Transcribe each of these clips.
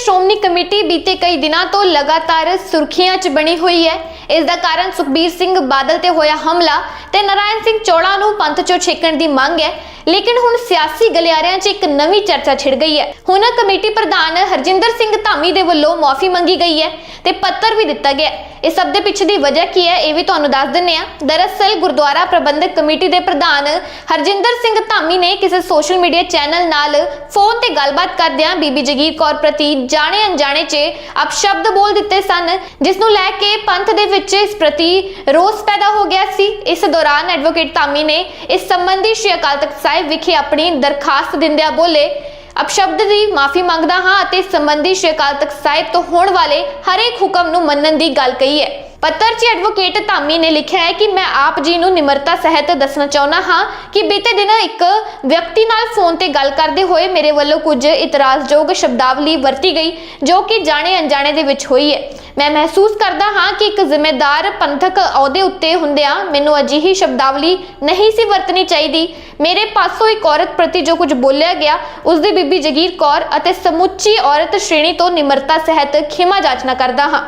Shiromani committee ਬੀਤੇ ਕਈ ਦਿਨਾਂ ਤੋਂ ਲਗਾਤਾਰ ਸੁਰਖੀਆਂ 'ਚ ਬਣੀ ਹੋਈ ਹੈ। ਇਸ ਦਾ ਕਾਰਨ ਸੁਖਬੀਰ ਸਿੰਘ ਬਾਦਲ ਤੇ ਹੋਇਆ ਹਮਲਾ ਤੇ ਨਰਾਇਣ ਸਿੰਘ ਚੋੜਾ ਨੂੰ ਪੰਥ 'ਚੋਂ ਛੇਕਣ ਦੀ ਮੰਗ ਹੈ। ਲੇਕਿਨ ਹੁਣ ਸਿਆਸੀ ਗਲਿਆਰਿਆਂ 'ਚ ਇੱਕ ਨਵੀਂ ਚਰਚਾ ਛਿੜ ਗਈ ਹੈ। ਹੁਣ ਕਮੇਟੀ ਪ੍ਰਧਾਨ ਹਰਜਿੰਦਰ ਸਿੰਘ ਧਾਮੀ ਦੇ ਵੱਲੋਂ ਮਾਫੀ ਮੰਗੀ ਗਈ ਹੈ ਤੇ ਪੱਤਰ ਵੀ ਦਿੱਤਾ ਗਿਆ ਹੈ। ਇਸ ਸਭ ਦੇ ਪਿੱਛੇ ਦੀ ਵਜ੍ਹਾ ਕੀ ਹੈ ਇਹ ਵੀ ਤੁਹਾਨੂੰ ਦੱਸ ਦਿੰਨੇ ਆ ਦਰਅਸਲ ਗੁਰਦੁਆਰਾ ਪ੍ਰਬੰਧਕ ਕਮੇਟੀ ਦੇ ਪ੍ਰਧਾਨ ਹਰਜਿੰਦਰ ਸਿੰਘ ਧਾਮੀ ਨੇ ਕਿਸੇ ਸੋਸ਼ਲ ਮੀਡੀਆ ਚੈਨਲ ਨਾਲ ਫੋਨ ਤੇ ਗੱਲਬਾਤ ਕਰਦਿਆਂ ਬੀਬੀ ਜਗੀਰ ਕੌਰ ਪ੍ਰਤੀ ਜਾਣੇ ਅਣਜਾਣੇ 'ਚ ਅਪਸ਼ਬਦ ਬੋਲ ਦਿੱਤੇ ਸਨ ਜਿਸ ਨੂੰ ਲੈ ਕੇ ਪੰਥ ਦੇ ਵਿੱਚ ਇਸ ਪ੍ਰਤੀ ਰੋਸ ਪੈਦਾ ਹੋ ਗਿਆ ਸੀ। ਇਸ ਦੌਰਾਨ ਐਡਵੋਕੇਟ ਧਾਮੀ ਨੇ ਇਸ ਸੰਬੰਧੀ ਸ਼੍ਰੀ ਅਕਾਲ ਤਖਤ ਸਾਹਿਬ ਵਿਖੇ ਆਪਣੀ ਦਰਖਾਸਤ ਦਿੰਦਿਆਂ ਬੋਲੇ, ਅਪਸ਼ਬਦ ਦੀ ਮਾਫੀ ਮੰਗਦਾ ਹਾਂ ਅਤੇ ਇਸ ਸੰਬੰਧੀ ਸ਼੍ਰੀ ਅਕਾਲ ਤਖਤ ਸਾਹਿਬ ਤੋਂ ਹੋਣ ਵਾਲੇ ਹਰੇਕ ਹੁਕਮ ਨੂੰ ਮੰਨਣ ਦੀ ਗੱਲ ਕਹੀ ਹੈ। ਪੱਤਰ 'ਚ ਐਡਵੋਕੇਟ ਧਾਮੀ ਨੇ ਲਿਖਿਆ ਹੈ ਕਿ ਮੈਂ ਆਪ ਜੀ ਨੂੰ ਨਿਮਰਤਾ ਸਹਿਤ ਦੱਸਣਾ ਚਾਹੁੰਦਾ ਹਾਂ ਕਿ ਬੀਤੇ ਦਿਨ ਇੱਕ ਵਿਅਕਤੀ ਨਾਲ ਫੋਨ ਤੇ ਗੱਲ ਕਰਦੇ ਹੋਏ ਮੇਰੇ ਵੱਲੋਂ ਕੁਝ ਇਤਰਾਜ਼ਯੋਗ ਸ਼ਬਦਾਵਲੀ ਵਰਤੀ ਗਈ, ਜੋ ਕਿ ਜਾਣੇ ਅਣਜਾਣੇ ਦੇ ਵਿੱਚ ਹੋਈ ਹੈ। ਮੈਂ ਮਹਿਸੂਸ ਕਰਦਾ ਹਾਂ ਕਿ ਇੱਕ ਜ਼ਿੰਮੇਦਾਰ ਪੰਥਕ ਅਹੁਦੇ ਉੱਤੇ ਹੁੰਦਿਆਂ ਮੈਨੂੰ ਅਜਿਹੀ ਸ਼ਬਦਾਵਲੀ ਨਹੀਂ ਸੀ ਵਰਤਣੀ ਚਾਹੀਦੀ। ਮੇਰੇ ਪਾਸੋਂ ਇੱਕ ਔਰਤ ਪ੍ਰਤੀ ਜੋ ਕੁਝ ਬੋਲਿਆ ਗਿਆ, ਉਸ ਦੀ ਬੀਬੀ ਜਗੀਰ ਕੌਰ ਅਤੇ ਸਮੁੱਚੀ ਔਰਤ ਸ਼੍ਰੇਣੀ ਤੋਂ ਨਿਮਰਤਾ ਸਹਿਤ ਖਿਮਾ ਜਾਚਨਾ ਕਰਦਾ ਹਾਂ।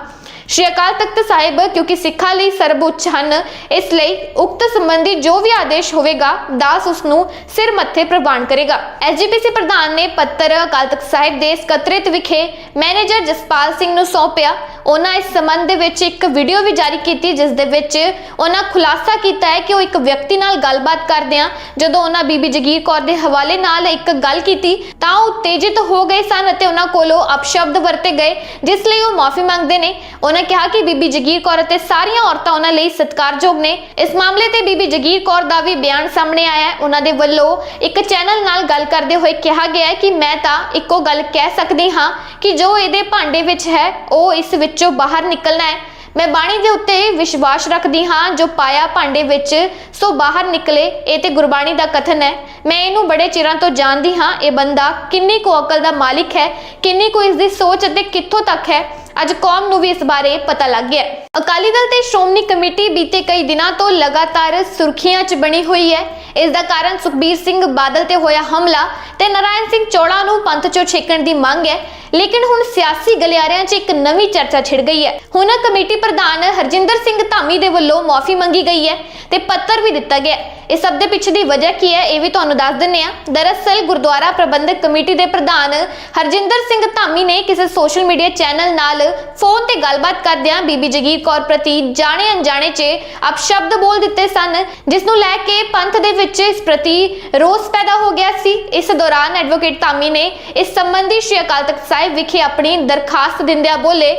ਸ਼੍ਰੀ ਅਕਾਲ ਤਖਤ ਸਾਹਿਬ, ਕਿਉਂਕਿ ਸਿੱਖਾਂ ਲਈ ਸਰਬਉੱਚ ਹਨ, ਇਸ ਲਈ ਉਕਤ ਸੰਬੰਧੀ ਜੋ ਵੀ ਆਦੇਸ਼ ਹੋਵੇਗਾ, ਦਾਸ ਉਸ ਨੂੰ ਸਿਰ ਮੱਥੇ ਪ੍ਰਵਾਨ ਕਰੇਗਾ। ਐਸਜੀਪੀਸੀ ਪ੍ਰਧਾਨ ਨੇ ਪੱਤਰ ਅਕਾਲ ਤਖਤ ਸਾਹਿਬ ਦੇ ਸਕੱਤਰੇਤ ਵਿਖੇ ਮੈਨੇਜਰ ਜਸਪਾਲ ਸਿੰਘ ਨੂੰ ਸੌਂਪਿਆ। ਉਹਨਾਂ ਇਸ ਸੰਬੰਧ ਦੇ ਵਿੱਚ ਇੱਕ ਵੀਡੀਓ ਵੀ ਜਾਰੀ ਕੀਤੀ, ਜਿਸ ਦੇ ਵਿੱਚ ਉਹਨਾਂ ਖੁਲਾਸਾ ਕੀਤਾ ਹੈ ਕਿ ਉਹ ਇੱਕ ਵਿਅਕਤੀ ਨਾਲ ਗੱਲਬਾਤ ਕਰਦਿਆਂ ਜਦੋਂ ਉਹਨਾਂ ਬੀਬੀ ਜਗੀਰ ਕੌਰ ਦੇ ਹਵਾਲੇ ਨਾਲ ਇੱਕ ਗੱਲ ਕੀਤੀ, ਤਾਂ ਉਹ ਤੇਜਿਤ ਹੋ ਗਏ ਸਨ ਅਤੇ ਉਹਨਾਂ ਕੋਲੋਂ ਅਪਸ਼ਬਦ ਵਰਤੇ ਗਏ, ਜਿਸ ਲਈ ਉਹ ਮਾਫੀ ਮੰਗਦੇ ਨੇ। ਉਹਨਾਂ ਕਿਹਾ ਕਿ ਬੀਬੀ ਜਗੀਰ ਕੌਰ ਅਤੇ ਸਾਰੀਆਂ ਔਰਤਾਂ ਉਹਨਾਂ ਲਈ ਸਤਿਕਾਰਯੋਗ ਨੇ। ਇਸ ਮਾਮਲੇ ਤੇ ਬੀਬੀ ਜਗੀਰ ਕੌਰ ਦਾ ਵੀ ਬਿਆਨ ਸਾਹਮਣੇ ਆਇਆ ਹੈ। ਉਹਨਾਂ ਦੇ ਵੱਲੋਂ ਇੱਕ ਚੈਨਲ ਨਾਲ ਗੱਲ ਕਰਦੇ ਹੋਏ ਕਿਹਾ ਗਿਆ ਹੈ ਕਿ ਮੈਂ ਤਾਂ ਇੱਕੋ ਗੱਲ ਕਹਿ ਸਕਦੀ ਹਾਂ ਕਿ ਜੋ ਇਹਦੇ ਭਾਂਡੇ ਵਿੱਚ ਹੈ, ਉਹ ਇਸ ਵਿੱਚੋਂ ਬਾਹਰ ਨਿਕਲਣਾ ਹੈ। ਮੈਂ ਬਾਣੀ ਦੇ ਉੱਤੇ ਵਿਸ਼ਵਾਸ ਰੱਖਦੀ ਹਾਂ, ਜੋ ਪਾਇਆ ਭਾਂਡੇ ਵਿੱਚ ਸੋ ਬਾਹਰ ਨਿਕਲੇ, ਇਹ ਤੇ ਗੁਰਬਾਣੀ ਦਾ ਕਥਨ ਹੈ। ਮੈਂ ਇਹਨੂੰ ਬੜੇ ਚਿਰਾਂ ਤੋਂ ਜਾਣਦੀ ਹਾਂ, ਇਹ ਬੰਦਾ ਕਿੰਨੀ ਕੁ ਅਕਲ ਦਾ ਮਾਲਿਕ ਹੈ, ਕਿੰਨੀ ਕੁ ਇਸ ਦੀ ਸੋਚ ਅਤੇ ਕਿੱਥੋਂ ਤੱਕ ਹੈ, ਅੱਜ ਕੌਮ ਨੂੰ ਵੀ ਇਸ ਬਾਰੇ ਪਤਾ ਲੱਗ ਗਿਆ। ਅਕਾਲੀ ਦਲ ਤੇ ਸ਼੍ਰੋਮਣੀ ਕਮੇਟੀ ਬੀਤੇ ਕਈ ਦਿਨਾਂ ਤੋਂ ਲਗਾਤਾਰ ਸੁਰਖੀਆਂ 'ਚ ਬਣੀ ਹੋਈ ਹੈ। ਇਸ ਦਾ ਕਾਰਨ ਸੁਖਬੀਰ ਸਿੰਘ ਬਾਦਲ ਤੇ ਹੋਇਆ ਹਮਲਾ ਤੇ ਨਰਾਇਣ ਸਿੰਘ ਚੋੜਾ ਨੂੰ ਪੰਥ 'ਚੋਂ ਛੇਕਣ ਦੀ ਮੰਗ ਹੈ। ਲੇਕਿਨ ਹੁਣ ਸਿਆਸੀ ਗਲਿਆਰਿਆਂ 'ਚ ਇੱਕ ਨਵੀਂ ਚਰਚਾ ਛਿੜ ਗਈ ਹੈ। ਹੁਣ ਕਮੇਟੀ ਪ੍ਰਧਾਨ ਹਰਜਿੰਦਰ ਸਿੰਘ ਧਾਮੀ ਦੇ ਵੱਲੋਂ ਮਾਫੀ ਮੰਗੀ ਗਈ ਹੈ ਤੇ ਪੱਤਰ ਵੀ ਦਿੱਤਾ ਗਿਆ ਹੈ। ਇਸ ਸਭ ਦੇ ਪਿੱਛੇ ਦੀ ਵਜ੍ਹਾ ਕੀ ਹੈ ਇਹ ਵੀ ਤੁਹਾਨੂੰ ਦੱਸ ਦਿੰਨੇ ਆ ਦਰਅਸਲ ਗੁਰਦੁਆਰਾ ਪ੍ਰਬੰਧਕ ਕਮੇਟੀ ਦੇ ਪ੍ਰਧਾਨ ਹਰਜਿੰਦਰ ਸਿੰਘ ਧਾਮੀ ਨੇ ਕਿਸੇ ਸੋਸ਼ਲ ਮੀਡੀਆ ਚੈਨਲ ਨਾਲ ਫੋਨ ਤੇ ਗੱਲਬਾਤ ਕਰਦਿਆਂ ਬੀਬੀ ਜਗੀਰ ਕੌਰ ਪ੍ਰਤੀ ਜਾਣੇ ਅਣਜਾਣੇ 'ਚ ਅਪਸ਼ਬਦ ਬੋਲ ਦਿੱਤੇ ਸਨ, ਜਿਸ ਨੂੰ ਲੈ ਕੇ ਪੰਥ ਦੇ ਵਿੱਚ ਇਸ ਪ੍ਰਤੀ ਰੋਸ ਪੈਦਾ ਹੋ ਗਿਆ ਸੀ। ਇਸ ਦੌਰਾਨ ਐਡਵੋਕੇਟ ਧਾਮੀ ਨੇ ਇਸ ਸੰਬੰਧੀ ਸ਼੍ਰੀ ਅਕਾਲ ਤਖਤ ਸਾਹਿਬ ਵਿਖੇ ਆਪਣੀ ਦਰਖਾਸਤ ਦਿੰਦਿਆਂ ਬੋਲੇ,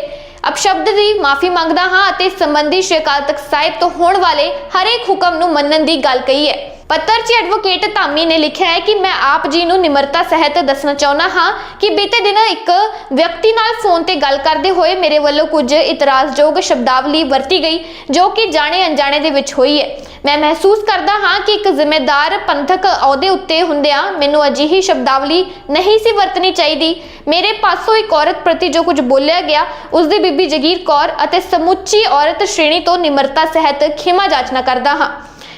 ਅਪਸ਼ਬਦ ਦੀ ਮਾਫੀ ਮੰਗਦਾ ਹਾਂ ਅਤੇ ਇਸ ਸੰਬੰਧੀ ਸ਼੍ਰੀ ਅਕਾਲ ਤਖਤ ਸਾਹਿਬ ਤੋਂ ਹੋਣ ਵਾਲੇ ਹਰੇਕ ਹੁਕਮ ਨੂੰ ਮੰਨਣ ਦੀ ਗੱਲ ਕਹੀ ਹੈ। ਪੱਤਰ 'ਚ ਐਡਵੋਕੇਟ ਧਾਮੀ ਨੇ ਲਿਖਿਆ ਹੈ ਕਿ ਮੈਂ ਆਪ ਜੀ ਨੂੰ ਨਿਮਰਤਾ ਸਹਿਤ ਦੱਸਣਾ ਚਾਹੁੰਦਾ ਹਾਂ ਕਿ ਬੀਤੇ ਦਿਨ ਇੱਕ ਵਿਅਕਤੀ ਨਾਲ ਫੋਨ ਤੇ ਗੱਲ ਕਰਦੇ ਹੋਏ ਮੇਰੇ ਵੱਲੋਂ ਕੁਝ ਇਤਰਾਜ਼ਯੋਗ ਸ਼ਬਦਾਵਲੀ ਵਰਤੀ ਗਈ, ਜੋ ਕਿ ਜਾਣੇ ਅਣਜਾਣੇ ਦੇ ਵਿੱਚ ਹੋਈ ਹੈ। ਮੈਂ ਮਹਿਸੂਸ ਕਰਦਾ ਹਾਂ ਕਿ ਇੱਕ ਜ਼ਿੰਮੇਦਾਰ ਪੰਥਕ ਅਹੁਦੇ ਉੱਤੇ ਹੁੰਦਿਆਂ ਮੈਨੂੰ ਅਜਿਹੀ ਸ਼ਬਦਾਵਲੀ ਨਹੀਂ ਸੀ ਵਰਤਣੀ ਚਾਹੀਦੀ। ਮੇਰੇ ਪਾਸੋਂ ਇੱਕ ਔਰਤ ਪ੍ਰਤੀ ਜੋ ਕੁਝ ਬੋਲਿਆ ਗਿਆ ਉਸ ਦੀ ਬੀਬੀ ਜਗੀਰ ਕੌਰ ਅਤੇ ਸਮੁੱਚੀ ਔਰਤ ਸ਼੍ਰੇਣੀ ਤੋਂ ਨਿਮਰਤਾ ਸਹਿਤ ਖਿਮਾ ਜਾਚਨਾ ਕਰਦਾ ਹਾਂ।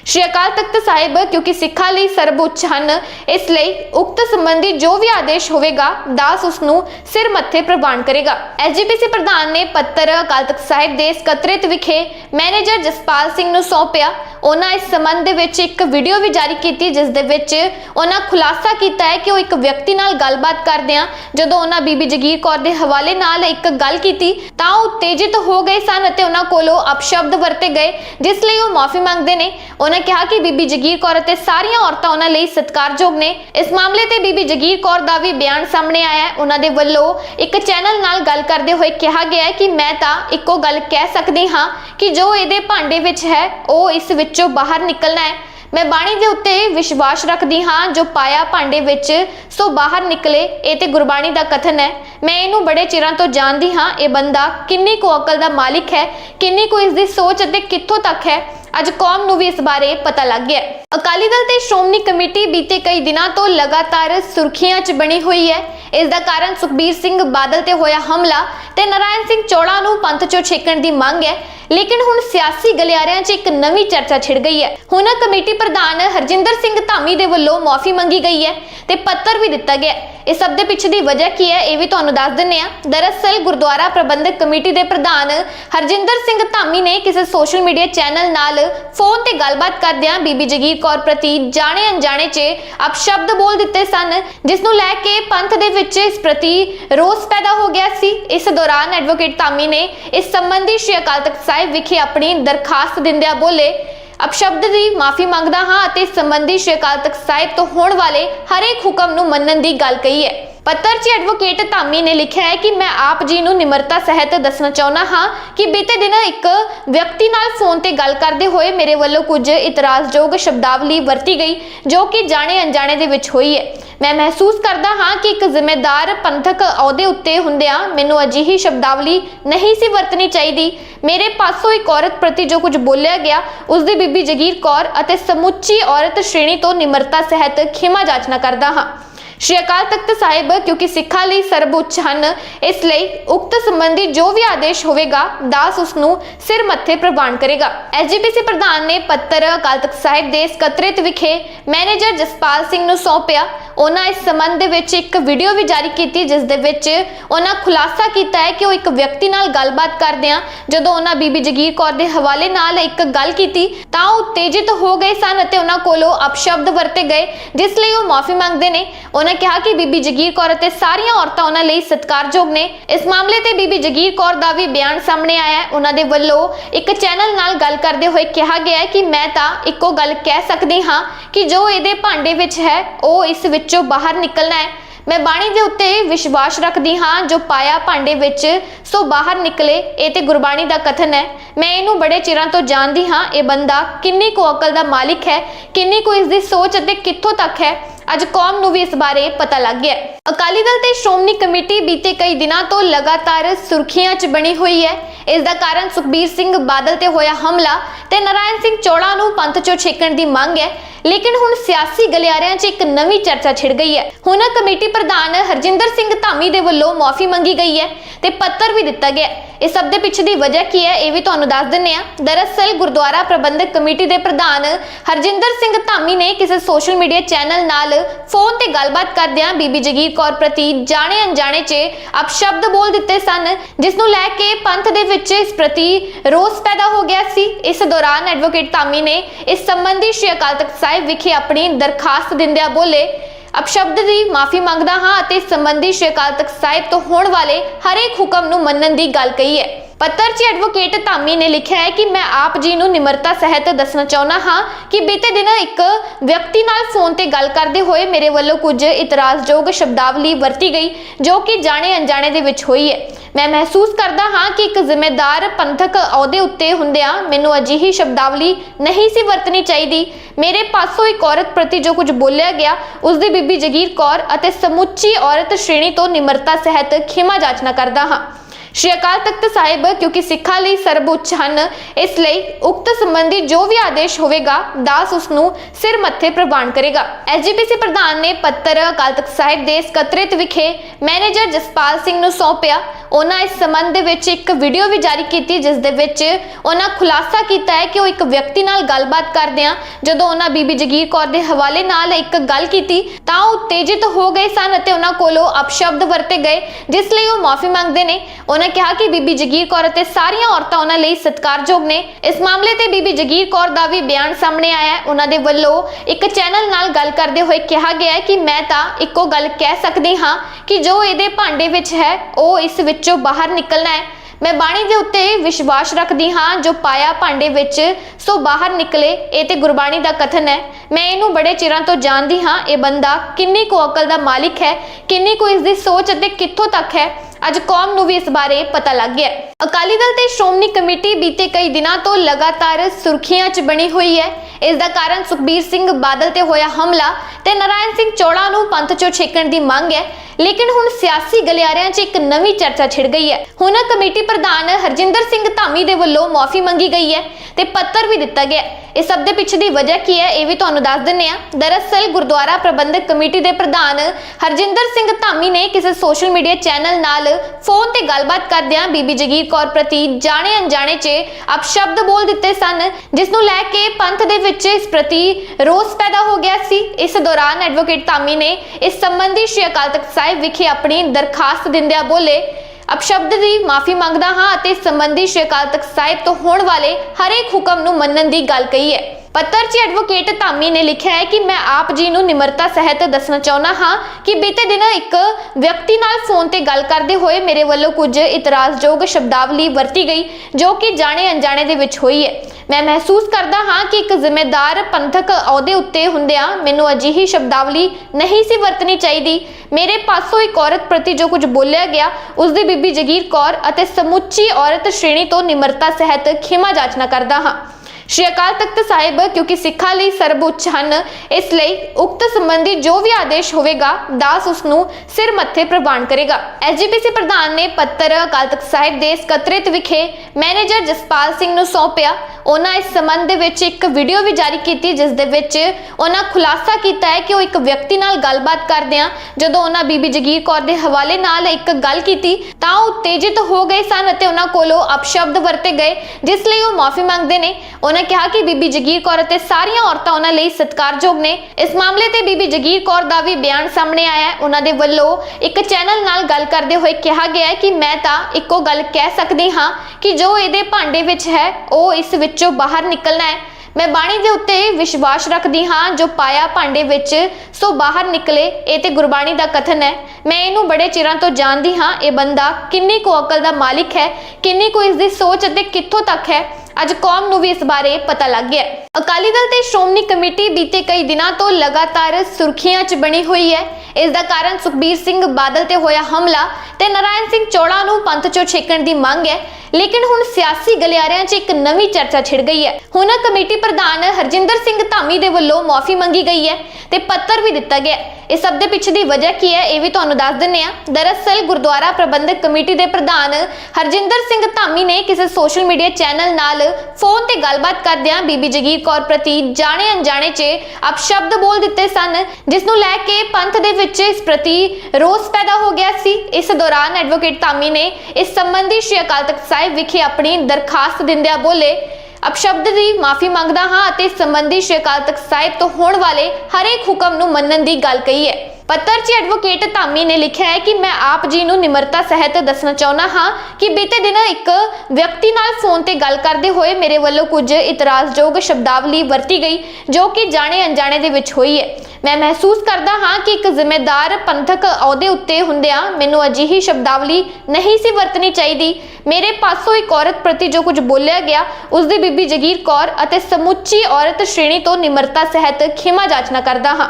ਸ਼੍ਰੀ ਅਕਾਲ ਤਖਤ ਸਾਹਿਬ, ਕਿਉਂਕਿ ਸਿੱਖਾਂ ਲਈ ਸਰਬਉੱਚ ਹਨ, ਇਸ ਲਈ ਉਕਤ ਸੰਬੰਧੀ ਜੋ ਵੀ ਆਦੇਸ਼ ਹੋਵੇਗਾ, ਦਾਸ ਉਸ ਨੂੰ ਸਿਰ ਮੱਥੇ ਪ੍ਰਵਾਨ ਕਰੇਗਾ। ਐਸਜੀਪੀਸੀ ਪ੍ਰਧਾਨ ਨੇ ਪੱਤਰ ਅਕਾਲ ਤਖਤ ਸਾਹਿਬ ਦੇ ਸਕੱਤਰੇਤ ਵਿਖੇ ਮੈਨੇਜਰ ਜਸਪਾਲ ਸਿੰਘ ਨੂੰ ਸੌਂਪਿਆ। ਉਹਨਾਂ ਇਸ ਸੰਬੰਧ ਦੇ ਵਿੱਚ ਇੱਕ ਵੀਡੀਓ ਵੀ ਜਾਰੀ ਕੀਤੀ, ਜਿਸ ਦੇ ਵਿੱਚ ਉਹਨਾਂ ਖੁਲਾਸਾ ਕੀਤਾ ਹੈ ਕਿ ਉਹ ਇੱਕ ਵਿਅਕਤੀ ਨਾਲ ਗੱਲਬਾਤ ਕਰਦਿਆਂ, ਜਦੋਂ ਉਹਨਾਂ ਬੀਬੀ ਜਗੀਰ ਕੌਰ ਦੇ ਹਵਾਲੇ ਨਾਲ ਇੱਕ ਗੱਲ ਕੀਤੀ, ਤਾਂ ਉਹ ਤੇਜਿਤ ਹੋ ਗਏ ਸਨ ਅਤੇ ਉਹਨਾਂ ਕੋਲੋਂ ਅਪਸ਼ਬਦ ਵਰਤੇ ਗਏ, ਜਿਸ ਲਈ ਉਹ ਮਾਫੀ ਮੰਗਦੇ ਨੇ। ਉਹਨਾਂ ਕਿਹਾ ਕਿ ਬੀਬੀ ਜਗੀਰ ਕੌਰ ਅਤੇ ਸਾਰੀਆਂ ਔਰਤਾਂ ਉਹਨਾਂ ਲਈ ਸਤਿਕਾਰਯੋਗ ਨੇ। ਇਸ ਮਾਮਲੇ ਤੇ ਬੀਬੀ ਜਗੀਰ ਕੌਰ ਦਾ ਵੀ ਬਿਆਨ ਸਾਹਮਣੇ ਆਇਆ ਹੈ। ਉਹਨਾਂ ਦੇ ਵੱਲੋਂ ਇੱਕ ਚੈਨਲ ਨਾਲ ਗੱਲ ਕਰਦੇ ਹੋਏ ਕਿਹਾ ਗਿਆ ਹੈ ਕਿ ਮੈਂ ਤਾਂ ਇੱਕੋ ਗੱਲ ਕਹਿ ਸਕਦੀ ਹਾਂ ਕਿ ਜੋ ਇਹਦੇ ਭਾਂਡੇ ਵਿੱਚ ਹੈ, ਉਹ ਇਸ ਵਿੱਚੋਂ ਬਾਹਰ ਨਿਕਲਣਾ ਹੈ। ਮੈਂ ਬਾਣੀ ਦੇ ਉੱਤੇ ਵਿਸ਼ਵਾਸ ਰੱਖਦੀ ਹਾਂ, ਜੋ ਪਾਇਆ ਭਾਂਡੇ ਵਿੱਚ, ਸੋ ਬਾਹਰ ਨਿਕਲੇ, ਇਹ ਤੇ ਗੁਰਬਾਣੀ ਦਾ ਕਥਨ ਹੈ। ਮੈਂ ਇਹਨੂੰ ਬੜੇ ਚਿਰਾਂ ਤੋਂ ਜਾਣਦੀ ਹਾਂ, ਇਹ ਬੰਦਾ ਕਿੰਨੀ ਕੁ ਅਕਲ ਦਾ ਮਾਲਿਕ ਹੈ, ਕਿੰਨੀ ਕੁ ਇਸ ਦੀ ਸੋਚ ਅਤੇ ਕਿੱਥੋਂ ਤੱਕ ਹੈ, ਅੱਜ ਕੌਮ ਨੂੰ ਵੀ ਇਸ ਬਾਰੇ ਪਤਾ ਲੱਗ ਗਿਆ ਅਕਾਲੀ ਦਲ ਤੇ ਸ਼੍ਰੋਮਣੀ ਕਮੇਟੀ ਬੀਤੇ ਕਈ ਦਿਨਾਂ ਤੋਂ ਲਗਾਤਾਰ ਸੁਰਖੀਆਂ 'ਚ ਬਣੀ ਹੋਈ ਹੈ। ਇਸ ਦਾ ਕਾਰਨ ਸੁਖਬੀਰ ਸਿੰਘ ਬਾਦਲ ਤੇ ਹੋਇਆ ਹਮਲਾ ਤੇ ਨਰਾਇਣ ਸਿੰਘ ਚੋੜਾ ਨੂੰ ਪੰਥ 'ਚੋਂ ਛੇਕਣ ਦੀ ਮੰਗ ਹੈ। ਲੇਕਿਨ ਹੁਣ ਸਿਆਸੀ ਗਲਿਆਰਿਆਂ 'ਚ ਇੱਕ ਨਵੀਂ ਚਰਚਾ ਛਿੜ ਗਈ ਹੈ। ਹੁਣ ਕਮੇਟੀ ਪ੍ਰਧਾਨ ਹਰਜਿੰਦਰ ਸਿੰਘ ਧਾਮੀ ਦੇ ਵੱਲੋਂ ਮਾਫੀ ਮੰਗੀ ਗਈ ਹੈ ਤੇ ਪੱਤਰ ਵੀ ਦਿੱਤਾ ਗਿਆ ਇਸ ਸਭ ਦੇ ਪਿੱਛੇ ਦੀ ਵਜ੍ਹਾ ਕੀ ਹੈ, ਇਹ ਵੀ ਤੁਹਾਨੂੰ ਦੱਸ ਦਿੰਨੇ ਆ ਦਰਅਸਲ ਗੁਰਦੁਆਰਾ ਪ੍ਰਬੰਧਕ ਕਮੇਟੀ ਦੇ ਪ੍ਰਧਾਨ ਹਰਜਿੰਦਰ ਸਿੰਘ ਧਾਮੀ ਨੇ ਕਿਸੇ ਸੋਸ਼ਲ ਮੀਡੀਆ ਚੈਨਲ ਨਾਲ ਫੋਨ ਤੇ ਗੱਲਬਾਤ ਕਰਦਿਆਂ ਬੀਬੀ ਜਗੀਰ ਕੌਰ ਪ੍ਰਤੀ ਜਾਣੇ ਅਣਜਾਣੇ 'ਚ ਅਪਸ਼ਬਦ ਬੋਲ ਦਿੱਤੇ ਸਨ, ਜਿਸ ਨੂੰ ਲੈ ਕੇ ਪੰਥ ਦੇ ਵਿੱਚ ਇਸ ਪ੍ਰਤੀ ਰੋਸ ਪੈਦਾ ਹੋ ਗਿਆ ਸੀ। ਇਸ ਦੌਰਾਨ ਐਡਵੋਕੇਟ ਧਾਮੀ ਨੇ ਇਸ ਸੰਬੰਧੀ ਸ਼੍ਰੀ ਅਕਾਲ ਤਖਤ ਸਾਹਿਬ ਵਿਖੇ ਆਪਣੀ ਦਰਖਾਸਤ ਦਿੰਦਿਆਂ ਬੋਲੇ ਅਪਸ਼ਬਦ ਦੀ ਮਾਫੀ ਮੰਗਦਾ ਹਾਂ ਅਤੇ ਸੰਬੰਧੀ ਸ਼੍ਰੀ ਸਾਹਿਬ ਤੋਂ ਹੋਣ ਵਾਲੇ ਹਰੇਕ ਹੁਕਮ ਨੂੰ ਮੰਨਣ ਦੀ ਗੱਲ ਕਹੀ ਹੈ। ਪੱਤਰ 'ਚ ਐਡਵੋਕੇਟ ਧਾਮੀ ਨੇ ਲਿਖਿਆ ਹੈ ਕਿ ਮੈਂ ਆਪ ਜੀ ਨੂੰ ਨਿਮਰਤਾ ਸਹਿਤ ਦੱਸਣਾ ਚਾਹੁੰਦਾ ਹਾਂ ਕਿ ਬੀਤੇ ਦਿਨ ਇੱਕ ਵਿਅਕਤੀ ਨਾਲ ਫੋਨ ਤੇ ਗੱਲ ਕਰਦੇ ਹੋਏ ਮੇਰੇ ਵੱਲੋਂ ਕੁਝ ਇਤਰਾਜ਼ਯੋਗ ਸ਼ਬਦਾਵਲੀ ਵਰਤੀ ਗਈ, ਜੋ ਕਿ ਜਾਣੇ ਅਣਜਾਣੇ ਦੇ ਵਿੱਚ ਹੋਈ ਹੈ। ਮੈਂ ਮਹਿਸੂਸ ਕਰਦਾ ਹਾਂ ਕਿ ਇੱਕ ਜ਼ਿੰਮੇਦਾਰ ਪੰਥਕ ਅਹੁਦੇ ਉੱਤੇ ਹੁੰਦਿਆਂ ਮੈਨੂੰ ਅਜਿਹੀ ਸ਼ਬਦਾਵਲੀ ਨਹੀਂ ਸੀ ਵਰਤਣੀ ਚਾਹੀਦੀ। ਮੇਰੇ ਪਾਸੋਂ ਇੱਕ ਔਰਤ ਪ੍ਰਤੀ ਜੋ ਕੁਝ ਬੋਲਿਆ ਗਿਆ, ਉਸ ਦੀ ਬੀਬੀ ਜਗੀਰ ਕੌਰ ਅਤੇ ਸਮੁੱਚੀ ਔਰਤ ਸ਼੍ਰੇਣੀ ਤੋਂ ਨਿਮਰਤਾ ਸਹਿਤ ਖਿਮਾ ਜਾਚਨਾ ਕਰਦਾ ਹਾਂ। ਸ਼੍ਰੀ ਅਕਾਲ ਤਖਤ ਸਾਹਿਬ, ਕਿਉਂਕਿ ਸਿੱਖਾਂ ਲਈ ਸਰਬਉੱਚ ਹਨ, ਇਸ ਲਈ ਉਕਤ ਸੰਬੰਧੀ ਜੋ ਵੀ ਆਦੇਸ਼ ਹੋਵੇਗਾ, ਦਾਸ ਉਸ ਨੂੰ ਸਿਰ ਮੱਥੇ ਪ੍ਰਵਾਨ ਕਰੇਗਾ। ਐਸਜੀਪੀਸੀ ਪ੍ਰਧਾਨ ਨੇ ਪੱਤਰ ਅਕਾਲ ਤਖਤ ਸਾਹਿਬ ਦੇ ਸਕੱਤਰੇਤ ਵਿਖੇ ਮੈਨੇਜਰ ਜਸਪਾਲ ਸਿੰਘ ਨੂੰ ਸੌਂਪਿਆ। ਉਹਨਾਂ ਇਸ ਸੰਬੰਧ ਦੇ ਵਿੱਚ ਇੱਕ ਵੀਡੀਓ ਵੀ ਜਾਰੀ ਕੀਤੀ, ਜਿਸ ਦੇ ਵਿੱਚ ਉਹਨਾਂ ਖੁਲਾਸਾ ਕੀਤਾ ਹੈ ਕਿ ਉਹ ਇੱਕ ਵਿਅਕਤੀ ਨਾਲ ਗੱਲਬਾਤ ਕਰਦਿਆਂ ਜਦੋਂ ਉਹਨਾਂ ਬੀਬੀ ਜਗੀਰ ਕੌਰ ਦੇ ਹਵਾਲੇ ਨਾਲ ਇੱਕ ਗੱਲ ਕੀਤੀ, ਤਾਂ ਉਹ ਉਤੇਜਿਤ ਹੋ ਗਏ ਸਨ ਅਤੇ ਉਹਨਾਂ ਕੋਲੋਂ ਅਪਸ਼ਬਦ ਵਰਤੇ ਗਏ, ਜਿਸ ਲਈ ਉਹ ਮਾਫੀ ਮੰਗਦੇ ਨੇ। ਉਹਨਾਂ ਕਿਹਾ ਕਿ ਬੀਬੀ ਜਗੀਰ ਕੌਰ ਅਤੇ ਸਾਰੀਆਂ ਔਰਤਾਂ ਉਹਨਾਂ ਲਈ ਸਤਿਕਾਰਯੋਗ ਨੇ। ਇਸ ਮਾਮਲੇ ਤੇ ਬੀਬੀ ਜਗੀਰ ਕੌਰ ਦਾ ਵੀ ਬਿਆਨ ਸਾਹਮਣੇ ਆਇਆ ਹੈ। ਉਹਨਾਂ ਦੇ ਵੱਲੋਂ ਇੱਕ ਚੈਨਲ ਨਾਲ ਗੱਲ ਕਰਦੇ ਹੋਏ ਕਿਹਾ ਗਿਆ ਹੈ ਕਿ ਮੈਂ ਤਾਂ ਇੱਕੋ ਗੱਲ ਕਹਿ ਸਕਦੀ ਹਾਂ ਕਿ ਜੋ ਇਹਦੇ ਭਾਂਡੇ ਵਿੱਚ ਹੈ, ਉਹ ਇਸ ਵਿੱਚ ਬਾਹਰ ਨਿਕਲਣਾ ਹੈ। ਮੈਂ ਬਾਣੀ ਦੇ ਉੱਤੇ ਵਿਸ਼ਵਾਸ ਰੱਖਦੀ ਹਾਂ, ਜੋ ਪਾਇਆ ਭਾਂਡੇ ਵਿੱਚ ਸੋ ਬਾਹਰ ਨਿਕਲੇ, ਇਹ ਤੇ ਗੁਰਬਾਣੀ ਦਾ ਕਥਨ ਹੈ। ਮੈਂ ਇਹਨੂੰ ਬੜੇ ਚਿਰਾਂ ਤੋਂ ਜਾਣਦੀ ਹਾਂ, ਇਹ ਬੰਦਾ ਕਿੰਨੀ ਕੁ ਅਕਲ ਦਾ ਮਾਲਿਕ ਹੈ, ਕਿੰਨੀ ਕੁ ਇਸ ਦੀ ਸੋਚ ਅਤੇ ਕਿੱਥੋਂ ਤੱਕ ਹੈ। ਅੱਜ ਕੌਮ ਨੂੰ ਵੀ ਇਸ ਬਾਰੇ ਪਤਾ ਲੱਗ ਗਿਆ ਅਕਾਲੀ ਦਲ ਤੇ ਸ਼੍ਰੋਮਣੀ ਕਮੇਟੀ ਬੀਤੇ ਕਈ ਦਿਨਾਂ ਤੋਂ ਲਗਾਤਾਰ ਸੁਰਖੀਆਂ 'ਚ ਬਣੀ ਹੋਈ ਹੈ। ਇਸ ਦਾ ਕਾਰਨ ਸੁਖਬੀਰ ਸਿੰਘ ਬਾਦਲ ਤੇ ਹੋਇਆ ਹਮਲਾ ਤੇ ਨਰਾਇਣ ਸਿੰਘ ਚੋੜਾ ਨੂੰ ਪੰਥ 'ਚੋਂ ਛੇਕਣ ਦੀ ਮੰਗ ਹੈ। ਲੇਕਿਨ ਹੁਣ ਸਿਆਸੀ ਗਲਿਆਰਿਆਂ 'ਚ ਇੱਕ ਨਵੀਂ ਚਰਚਾ ਛਿੜ ਗਈ ਹੈ। ਹੁਣ ਕਮੇਟੀ ਪ੍ਰਧਾਨ ਹਰਜਿੰਦਰ ਸਿੰਘ ਧਾਮੀ ਦੇ ਵੱਲੋਂ ਮਾਫੀ ਮੰਗੀ ਗਈ ਹੈ ਤੇ ਪੱਤਰ ਵੀ ਦਿੱਤਾ ਗਿਆ ਹੈ। ਇਸ ਸਭ ਦੇ ਪਿੱਛੇ ਦੀ ਵਜ੍ਹਾ ਕੀ ਹੈ ਇਹ ਵੀ ਤੁਹਾਨੂੰ ਦੱਸ ਦਿੰਨੇ ਆ ਦਰਅਸਲ ਗੁਰਦੁਆਰਾ ਪ੍ਰਬੰਧਕ ਕਮੇਟੀ ਦੇ ਪ੍ਰਧਾਨ ਹਰਜਿੰਦਰ ਸਿੰਘ ਧਾਮੀ ਨੇ ਕਿਸੇ ਸੋਸ਼ਲ ਮੀਡੀਆ ਚੈਨਲ ਨਾਲ ਫੋਨ ਤੇ ਗੱਲਬਾਤ ਕਰਦਿਆਂ ਬੀਬੀ ਜਗੀਰ ਕੌਰ ਪ੍ਰਤੀ ਜਾਣੇ ਅਣਜਾਣੇ 'ਚ ਅਪਸ਼ਬਦ ਬੋਲ ਦਿੱਤੇ ਸਨ, ਜਿਸ ਨੂੰ ਲੈ ਕੇ ਪੰਥ ਦੇ ਵਿੱਚ ਇਸ ਪ੍ਰਤੀ ਰੋਸ ਪੈਦਾ ਹੋ ਗਿਆ ਸੀ। ਇਸ ਦੌਰਾਨ ਐਡਵੋਕੇਟ ਧਾਮੀ ਨੇ ਇਸ ਸੰਬੰਧੀ ਸ਼੍ਰੀ ਅਕਾਲ ਤਖਤ ਸਾਹਿਬ ਵਿਖੇ ਆਪਣੀ ਦਰਖਾਸਤ ਦਿੰਦਿਆਂ ਬੋਲੇ, ਅਪਸ਼ਬਦ ਦੀ ਮਾਫੀ ਮੰਗਦਾ ਹਾਂ ਅਤੇ ਇਸ ਸੰਬੰਧੀ ਸ਼੍ਰੀ ਅਕਾਲ ਤਖਤ ਸਾਹਿਬ ਤੋਂ ਹੋਣ ਵਾਲੇ ਹਰੇਕ ਹੁਕਮ ਨੂੰ ਮੰਨਣ ਦੀ ਗੱਲ ਕਹੀ ਹੈ। ਪੱਤਰ 'ਚ ਐਡਵੋਕੇਟ ਧਾਮੀ ਨੇ ਲਿਖਿਆ ਹੈ ਕਿ ਮੈਂ ਆਪ ਜੀ ਨੂੰ ਨਿਮਰਤਾ ਸਹਿਤ ਦੱਸਣਾ ਚਾਹੁੰਦਾ ਹਾਂ ਕਿ ਬੀਤੇ ਦਿਨ ਇੱਕ ਵਿਅਕਤੀ ਨਾਲ ਫੋਨ ਤੇ ਗੱਲ ਕਰਦੇ ਹੋਏ ਮੇਰੇ ਵੱਲੋਂ ਕੁਝ ਇਤਰਾਜ਼ਯੋਗ ਸ਼ਬਦਾਵਲੀ ਵਰਤੀ ਗਈ, ਜੋ ਕਿ ਜਾਣੇ ਅਣਜਾਣੇ ਦੇ ਵਿੱਚ ਹੋਈ ਹੈ। ਮੈਂ ਮਹਿਸੂਸ ਕਰਦਾ ਹਾਂ ਕਿ ਇੱਕ ਜ਼ਿੰਮੇਦਾਰ ਪੰਥਕ ਅਹੁਦੇ ਉੱਤੇ ਹੁੰਦਿਆਂ ਮੈਨੂੰ ਅਜਿਹੀ ਸ਼ਬਦਾਵਲੀ ਨਹੀਂ ਸੀ ਵਰਤਣੀ ਚਾਹੀਦੀ। ਮੇਰੇ ਪਾਸੋਂ ਇੱਕ ਔਰਤ ਪ੍ਰਤੀ ਜੋ ਕੁਝ ਬੋਲਿਆ ਗਿਆ ਉਸ ਦੀ ਬੀਬੀ ਜਗੀਰ ਕੌਰ ਅਤੇ ਸਮੁੱਚੀ ਔਰਤ ਸ਼੍ਰੇਣੀ ਤੋਂ ਨਿਮਰਤਾ ਸਹਿਤ ਖਿਮਾ ਜਾਚਨਾ ਕਰਦਾ ਹਾਂ। ਸ਼੍ਰੀ ਅਕਾਲ ਤਖਤ ਸਾਹਿਬ, ਕਿਉਂਕਿ ਸਿੱਖਾਂ ਲਈ ਸਰਬਉੱਚ ਹਨ, ਇਸ ਲਈ ਉਕਤ ਸੰਬੰਧੀ ਜੋ ਵੀ ਆਦੇਸ਼ ਹੋਵੇਗਾ, ਦਾਸ ਉਸ ਨੂੰ ਸਿਰ ਮੱਥੇ ਪ੍ਰਵਾਨ ਕਰੇਗਾ। ਐਸਜੀਪੀਸੀ ਪ੍ਰਧਾਨ ਨੇ ਪੱਤਰ ਅਕਾਲ ਤਖਤ ਸਾਹਿਬ ਦੇ ਸਕੱਤਰੇਤ ਵਿਖੇ ਮੈਨੇਜਰ ਜਸਪਾਲ ਸਿੰਘ ਨੂੰ ਸੌਂਪਿਆ। ਉਹਨਾਂ ਇਸ ਸੰਬੰਧ ਦੇ ਵਿੱਚ ਇੱਕ ਵੀਡੀਓ ਵੀ ਜਾਰੀ ਕੀਤੀ, ਜਿਸ ਦੇ ਵਿੱਚ ਉਹਨਾਂ ਖੁਲਾਸਾ ਕੀਤਾ ਹੈ ਕਿ ਉਹ ਇੱਕ ਵਿਅਕਤੀ ਨਾਲ ਗੱਲਬਾਤ ਕਰਦਿਆਂ, ਜਦੋਂ ਉਹਨਾਂ ਬੀਬੀ ਜਗੀਰ ਕੌਰ ਦੇ ਹਵਾਲੇ ਨਾਲ ਇੱਕ ਗੱਲ ਕੀਤੀ, ਤਾਂ ਉਹ ਤੇਜਿਤ ਹੋ ਗਏ ਸਨ ਅਤੇ ਉਹਨਾਂ ਕੋਲੋਂ ਅਪਸ਼ਬਦ ਵਰਤੇ ਗਏ, ਜਿਸ ਲਈ ਉਹ ਮਾਫੀ ਮੰਗਦੇ ਨੇ। ਉਹਨਾਂ ਕਿਹਾ ਕਿ ਬੀਬੀ ਜਗੀਰ ਕੌਰ ਅਤੇ ਸਾਰੀਆਂ ਔਰਤਾਂ ਉਹਨਾਂ ਲਈ ਸਤਿਕਾਰਯੋਗ ਨੇ। ਇਸ ਮਾਮਲੇ ਤੇ ਬੀਬੀ ਜਗੀਰ ਕੌਰ ਦਾ ਵੀ ਬਿਆਨ ਸਾਹਮਣੇ ਆਇਆ ਹੈ। ਉਹਨਾਂ ਦੇ ਵੱਲੋਂ ਇੱਕ ਚੈਨਲ ਨਾਲ ਗੱਲ ਕਰਦੇ ਹੋਏ ਕਿਹਾ ਗਿਆ ਹੈ ਕਿ ਮੈਂ ਤਾਂ ਇੱਕੋ ਗੱਲ ਕਹਿ ਸਕਦੀ ਹਾਂ ਕਿ ਜੋ ਇਹਦੇ ਭਾਂਡੇ ਵਿੱਚ ਹੈ, ਉਹ ਇਸ ਵਿੱਚੋਂ ਬਾਹਰ ਨਿਕਲਣਾ ਹੈ। ਮੈਂ ਬਾਣੀ ਦੇ ਉੱਤੇ ਵਿਸ਼ਵਾਸ ਰੱਖਦੀ ਹਾਂ, ਜੋ ਪਾਇਆ ਭਾਂਡੇ ਵਿੱਚ, ਸੋ ਬਾਹਰ ਨਿਕਲੇ, ਇਹ ਤੇ ਗੁਰਬਾਣੀ ਦਾ ਕਥਨ ਹੈ। ਮੈਂ ਇਹਨੂੰ ਬੜੇ ਚਿਰਾਂ ਤੋਂ ਜਾਣਦੀ ਹਾਂ, ਇਹ ਬੰਦਾ ਕਿੰਨੀ ਕੁ ਅਕਲ ਦਾ ਮਾਲਿਕ ਹੈ, ਕਿੰਨੀ ਕੁ ਇਸ ਦੀ ਸੋਚ ਅਤੇ ਕਿੱਥੋਂ ਤੱਕ ਹੈ, ਅੱਜ ਕੌਮ ਨੂੰ ਵੀ ਇਸ ਬਾਰੇ ਪਤਾ ਲੱਗ ਗਿਆ ਅਕਾਲੀ ਦਲ ਤੇ ਸ਼੍ਰੋਮਣੀ ਕਮੇਟੀ ਬੀਤੇ ਕਈ ਦਿਨਾਂ ਤੋਂ ਲਗਾਤਾਰ ਸੁਰਖੀਆਂ 'ਚ ਬਣੀ ਹੋਈ ਹੈ। ਇਸ ਦਾ ਕਾਰਨ ਸੁਖਬੀਰ ਸਿੰਘ ਬਾਦਲ ਤੇ ਹੋਇਆ ਹਮਲਾ ਤੇ ਨਰਾਇਣ ਸਿੰਘ ਚੋੜਾ ਨੂੰ ਪੰਥ 'ਚੋਂ ਛੇਕਣ ਦੀ ਮੰਗ ਹੈ। ਲੇਕਿਨ ਹੁਣ ਸਿਆਸੀ ਗਲਿਆਰਿਆਂ 'ਚ ਇੱਕ ਨਵੀਂ ਚਰਚਾ ਛਿੜ ਗਈ ਹੈ। ਹੁਣ ਕਮੇਟੀ ਪ੍ਰਧਾਨ ਹਰਜਿੰਦਰ ਸਿੰਘ ਧਾਮੀ ਦੇ ਵੱਲੋਂ ਮਾਫੀ ਮੰਗੀ ਗਈ ਹੈ ਤੇ ਪੱਤਰ ਵੀ ਦਿੱਤਾ ਗਿਆ ਹੈ। ਸਭ ਦੇ ਪਿੱਛੇ ਦੀ ਵਜ੍ਹਾ ਕੀ ਹੈ, ਇਹ ਵੀ ਤੁਹਾਨੂੰ ਦੱਸ ਦਿੰਨੇ ਆ ਦਰਅਸਲ ਗੁਰਦੁਆਰਾ ਪ੍ਰਬੰਧਕ ਕਮੇਟੀ ਦੇ ਪ੍ਰਧਾਨ ਹਰਜਿੰਦਰ ਸਿੰਘ ਧਾਮੀ ਨੇ ਕਿਸੇ ਸੋਸ਼ਲ ਮੀਡੀਆ ਚੈਨਲ ਨਾਲ ਫੋਨ ਤੇ ਗੱਲਬਾਤ ਕਰਦਿਆਂ ਬੀਬੀ ਜਗੀਰ ਜਗੀਰ ਕੌਰ ਪ੍ਰਤੀ ਜਾਣੇ ਅਣਜਾਣੇ 'ਚ ਅਪਸ਼ਬਦ ਬੋਲ ਦਿੱਤੇ ਸਨ, ਜਿਸ ਨੂੰ ਲੈ ਕੇ ਪੰਥ ਦੇ ਵਿੱਚ ਇਸ ਪ੍ਰਤੀ ਰੋਸ ਪੈਦਾ ਹੋ ਗਿਆ ਸੀ ਇਸ ਦੌਰਾਨ ਐਡਵੋਕੇਟ ਧਾਮੀ ਨੇ ਇਸ ਸੰਬੰਧੀ ਸ਼੍ਰੀ ਅਕਾਲ ਤਖਤ ਸਾਹਿਬ ਵਿਖੇ ਆਪਣੀ ਦਰਖਾਸਤ ਦਿੰਦਿਆਂ ਬੋਲੇ ਅਪਸ਼ਬਦ ਦੀ ਮਾਫੀ ਮੰਗਦਾ ਹਾਂ ਅਤੇ ਸੰਬੰਧੀ ਸ਼੍ਰੀ ਤਖਤ ਸਾਹਿਬ ਤੋਂ ਹੋਣ ਵਾਲੇ ਹਰੇਕ ਹੁਕਮ ਨੂੰ ਮੰਨਣ ਦੀ ਗੱਲ ਕਹੀ ਹੈ। ਪੱਤਰ 'ਚ ਐਡਵੋਕੇਟ ਧਾਮੀ ਨੇ ਲਿਖਿਆ ਹੈ ਕਿ ਮੈਂ ਆਪ ਜੀ ਨੂੰ ਨਿਮਰਤਾ ਸਹਿਤ ਦੱਸਣਾ ਚਾਹੁੰਦਾ ਹਾਂ ਕਿ ਬੀਤੇ ਦਿਨਾਂ ਇੱਕ ਵਿਅਕਤੀ ਨਾਲ ਫੋਨ ਤੇ ਗੱਲ ਕਰਦੇ ਹੋਏ ਮੇਰੇ ਵੱਲੋਂ ਕੁਝ ਇਤਰਾਜ਼ਯੋਗ ਸ਼ਬਦਾਵਲੀ ਵਰਤੀ ਗਈ, ਜੋ ਕਿ ਜਾਣੇ ਅਣਜਾਣੇ ਦੇ ਵਿੱਚ ਹੋਈ ਹੈ। ਮੈਂ ਮਹਿਸੂਸ ਕਰਦਾ ਹਾਂ ਕਿ ਇੱਕ ਜ਼ਿੰਮੇਦਾਰ ਪੰਥਕ ਅਹੁਦੇ ਉੱਤੇ ਹੁੰਦਿਆਂ ਮੈਨੂੰ ਅਜਿਹੀ ਸ਼ਬਦਾਵਲੀ ਨਹੀਂ ਸੀ ਵਰਤਣੀ ਚਾਹੀਦੀ। ਮੇਰੇ ਪਾਸੋਂ ਇੱਕ ਔਰਤ ਪ੍ਰਤੀ ਜੋ ਕੁਝ ਬੋਲਿਆ ਗਿਆ, ਉਸ ਦੀ ਬੀਬੀ ਜਗੀਰ ਕੌਰ ਅਤੇ ਸਮੁੱਚੀ ਔਰਤ ਸ਼੍ਰੇਣੀ ਤੋਂ ਨਿਮਰਤਾ ਸਹਿਤ ਖਿਮਾ ਜਾਚਨਾ ਕਰਦਾ ਹਾਂ। ਸ਼੍ਰੀ ਅਕਾਲ ਤਖਤ ਸਾਹਿਬ, ਕਿਉਂਕਿ ਸਿੱਖਾਂ ਲਈ ਸਰਵਉੱਚ ਹਨ, ਇਸ ਲਈ ਉਕਤ ਸੰਬੰਧੀ ਜੋ ਵੀ ਆਦੇਸ਼ ਹੋਵੇਗਾ, ਦਾਸ ਉਸ ਨੂੰ ਸਿਰ ਮੱਥੇ ਪ੍ਰਵਾਨ ਕਰੇਗਾ। ਐਸਜੀਪੀਸੀ ਪ੍ਰਧਾਨ ਨੇ ਪੱਤਰ ਅਕਾਲ ਤਖਤ ਸਾਹਿਬ ਦੇ ਸਕੱਤਰੇਤ ਵਿਖੇ ਮੈਨੇਜਰ ਜਸਪਾਲ ਸਿੰਘ ਨੂੰ ਸੌਂਪਿਆ। ਉਹਨਾਂ ਇਸ ਸੰਬੰਧ ਦੇ ਵਿੱਚ ਇੱਕ ਵੀਡੀਓ ਵੀ ਜਾਰੀ ਕੀਤੀ, ਜਿਸ ਦੇ ਵਿੱਚ ਉਹਨਾਂ ਖੁਲਾਸਾ ਕੀਤਾ ਹੈ ਕਿ ਉਹ ਇੱਕ ਵਿਅਕਤੀ ਨਾਲ ਗੱਲਬਾਤ ਕਰਦਿਆਂ ਜਦੋਂ ਉਹਨਾਂ ਬੀਬੀ ਜਗੀਰ ਕੌਰ ਦੇ ਹਵਾਲੇ ਨਾਲ ਇੱਕ ਗੱਲ ਕੀਤੀ, ਤਾਂ ਉਹ ਉਤੇਜਿਤ ਹੋ ਗਏ ਸਨ ਅਤੇ ਉਹਨਾਂ ਕੋਲੋਂ ਅਪਸ਼ਬਦ ਵਰਤੇ ਗਏ, ਜਿਸ ਲਈ ਉਹ ਮਾਫੀ ਮੰਗਦੇ ਨੇ। ਉਹਨਾਂ ਕਿਹਾ ਕਿ ਬੀਬੀ ਜਗੀਰ ਕੌਰ ਅਤੇ ਸਾਰੀਆਂ ਔਰਤਾਂ ਉਹਨਾਂ ਲਈ ਸਤਿਕਾਰਯੋਗ ਨੇ। ਇਸ ਮਾਮਲੇ ਤੇ ਬੀਬੀ ਜਗੀਰ ਕੌਰ ਦਾ ਵੀ ਬਿਆਨ ਸਾਹਮਣੇ ਆਇਆ ਹੈ। ਉਹਨਾਂ ਦੇ ਵੱਲੋਂ ਇੱਕ ਚੈਨਲ ਨਾਲ ਗੱਲ ਕਰਦੇ ਹੋਏ ਕਿਹਾ ਗਿਆ ਹੈ ਕਿ ਮੈਂ ਤਾਂ ਇੱਕੋ ਗੱਲ ਕਹਿ ਸਕਦੀ ਹਾਂ ਕਿ ਜੋ ਇਹਦੇ ਭਾਂਡੇ ਵਿੱਚ ਹੈ, ਉਹ ਇਸ ਵਿੱਚ ਬਾਹਰ ਨਿਕਲਣਾ ਹੈ। ਮੈਂ ਬਾਣੀ ਦੇ ਉੱਤੇ ਵਿਸ਼ਵਾਸ ਰੱਖਦੀ ਹਾਂ, ਜੋ ਪਾਇਆ ਭਾਂਡੇ ਵਿੱਚ, ਸੋ ਬਾਹਰ ਨਿਕਲੇ, ਇਹ ਤੇ ਗੁਰਬਾਣੀ ਦਾ ਕਥਨ ਹੈ। ਮੈਂ ਇਹਨੂੰ ਬੜੇ ਚਿਰਾਂ ਤੋਂ ਜਾਣਦੀ ਹਾਂ, ਇਹ ਬੰਦਾ ਕਿੰਨੀ ਕੁ ਅਕਲ ਦਾ ਮਾਲਿਕ ਹੈ, ਕਿੰਨੀ ਕੁ ਇਸ ਦੀ ਸੋਚ ਅਤੇ ਕਿੱਥੋਂ ਤੱਕ ਹੈ। ਅੱਜ ਕੌਮ ਨੂੰ ਵੀ ਇਸ ਬਾਰੇ ਪਤਾ ਲੱਗ ਗਿਆ। ਅਕਾਲੀ ਦਲ ਤੇ ਸ਼੍ਰੋਮਣੀ ਕਮੇਟੀ ਬੀਤੇ ਕਈ ਦਿਨਾਂ ਤੋਂ ਲਗਾਤਾਰ ਸੁਰਖੀਆਂ 'ਚ ਬਣੀ ਹੋਈ ਹੈ। ਇਸ ਦਾ ਕਾਰਨ ਸੁਖਬੀਰ ਸਿੰਘ ਬਾਦਲ ਤੇ ਹੋਇਆ ਹਮਲਾ ਤੇ ਨਰਾਇਣ ਸਿੰਘ ਚੋੜਾ ਨੂੰ ਪੰਥ 'ਚੋਂ ਛੇਕਣ ਦੀ ਮੰਗ ਹੈ। ਲੇਕਿਨ ਹੁਣ ਸਿਆਸੀ ਗਲਿਆਰਿਆਂ 'ਚ ਇੱਕ ਨਵੀਂ ਚਰਚਾ ਛਿੜ ਗਈ ਹੈ। ਹੁਣ ਕਮੇਟੀ ਪ੍ਰਧਾਨ ਹਰਜਿੰਦਰ ਸਿੰਘ ਧਾਮੀ ਦੇ ਵੱਲੋਂ ਮਾਫੀ ਮੰਗੀ ਗਈ ਹੈ ਤੇ ਪੱਤਰ ਵੀ ਦਿੱਤਾ ਗਿਆ ਹੈ। ਇਸ ਸਭ ਦੇ ਪਿੱਛੇ ਦੀ ਵਜ੍ਹਾ ਕੀ ਹੈ ਇਹ ਵੀ ਤੁਹਾਨੂੰ ਦੱਸ ਦਿੰਨੇ ਆ ਦਰਅਸਲ ਗੁਰਦੁਆਰਾ ਪ੍ਰਬੰਧਕ ਕਮੇਟੀ ਦੇ ਪ੍ਰਧਾਨ ਹਰਜਿੰਦਰ ਸਿੰਘ ਧਾਮੀ ਨੇ ਕਿਸੇ ਸੋਸ਼ਲ ਮੀਡੀਆ ਚੈਨਲ ਨਾਲ ਫੋਨ ਤੇ ਗੱਲਬਾਤ ਕਰਦਿਆਂ ਬੀਬੀ ਜਗੀਰ ਕੌਰ ਪ੍ਰਤੀ ਜਾਣੇ ਅਣਜਾਣੇ 'ਚ ਅਪਸ਼ਬਦ ਬੋਲ ਦਿੱਤੇ ਸਨ, ਜਿਸ ਨੂੰ ਲੈ ਕੇ ਪੰਥ ਦੇ ਵਿੱਚ ਇਸ ਪ੍ਰਤੀ ਰੋਸ ਪੈਦਾ ਹੋ ਗਿਆ ਸੀ। ਇਸ ਦੌਰਾਨ ਐਡਵੋਕੇਟ ਧਾਮੀ ਨੇ ਇਸ ਸੰਬੰਧੀ ਸ਼੍ਰੀ ਅਕਾਲ ਤਖਤ ਸਾਹਿਬ ਵਿਖੇ ਆਪਣੀ ਦਰਖਾਸਤ ਦਿੰਦਿਆਂ ਬੋਲੇ, ਅਪਸ਼ਬਦ ਦੀ ਮਾਫੀ ਮੰਗਦਾ ਹਾਂ ਅਤੇ ਇਸ ਸੰਬੰਧੀ ਸ਼੍ਰੀ ਅਕਾਲ ਤਖਤ ਸਾਹਿਬ ਤੋਂ ਹੋਣ ਵਾਲੇ ਹਰੇਕ ਹੁਕਮ ਨੂੰ ਮੰਨਣ ਦੀ ਗੱਲ ਕਹੀ ਹੈ। ਪੱਤਰ 'ਚ ਐਡਵੋਕੇਟ ਧਾਮੀ ਨੇ ਲਿਖਿਆ ਹੈ ਕਿ ਮੈਂ ਆਪ ਜੀ ਨੂੰ ਨਿਮਰਤਾ ਸਹਿਤ ਦੱਸਣਾ ਚਾਹੁੰਦਾ ਹਾਂ ਕਿ ਬੀਤੇ ਦਿਨ ਇੱਕ ਵਿਅਕਤੀ ਨਾਲ ਫੋਨ ਤੇ ਗੱਲ ਕਰਦੇ ਹੋਏ ਮੇਰੇ ਵੱਲੋਂ ਕੁਝ ਇਤਰਾਜ਼ਯੋਗ ਸ਼ਬਦਾਵਲੀ ਵਰਤੀ ਗਈ, ਜੋ ਕਿ ਜਾਣੇ ਅਣਜਾਣੇ ਦੇ ਵਿੱਚ ਹੋਈ ਹੈ। ਮੈਂ ਮਹਿਸੂਸ ਕਰਦਾ ਹਾਂ ਕਿ ਇੱਕ ਜ਼ਿੰਮੇਦਾਰ ਪੰਥਕ ਅਹੁਦੇ ਉੱਤੇ ਹੁੰਦਿਆਂ ਮੈਨੂੰ ਅਜਿਹੀ ਸ਼ਬਦਾਵਲੀ ਨਹੀਂ ਸੀ ਵਰਤਣੀ ਚਾਹੀਦੀ। ਮੇਰੇ ਪਾਸੋਂ ਇੱਕ ਔਰਤ ਪ੍ਰਤੀ ਜੋ ਕੁਝ ਬੋਲਿਆ ਗਿਆ ਉਸ ਦੀ ਬੀਬੀ ਜਗੀਰ ਕੌਰ ਅਤੇ ਸਮੁੱਚੀ ਔਰਤ ਸ਼੍ਰੇਣੀ ਤੋਂ ਨਿਮਰਤਾ ਸਹਿਤ ਖਿਮਾ ਜਾਚਨਾ ਕਰਦਾ ਹਾਂ।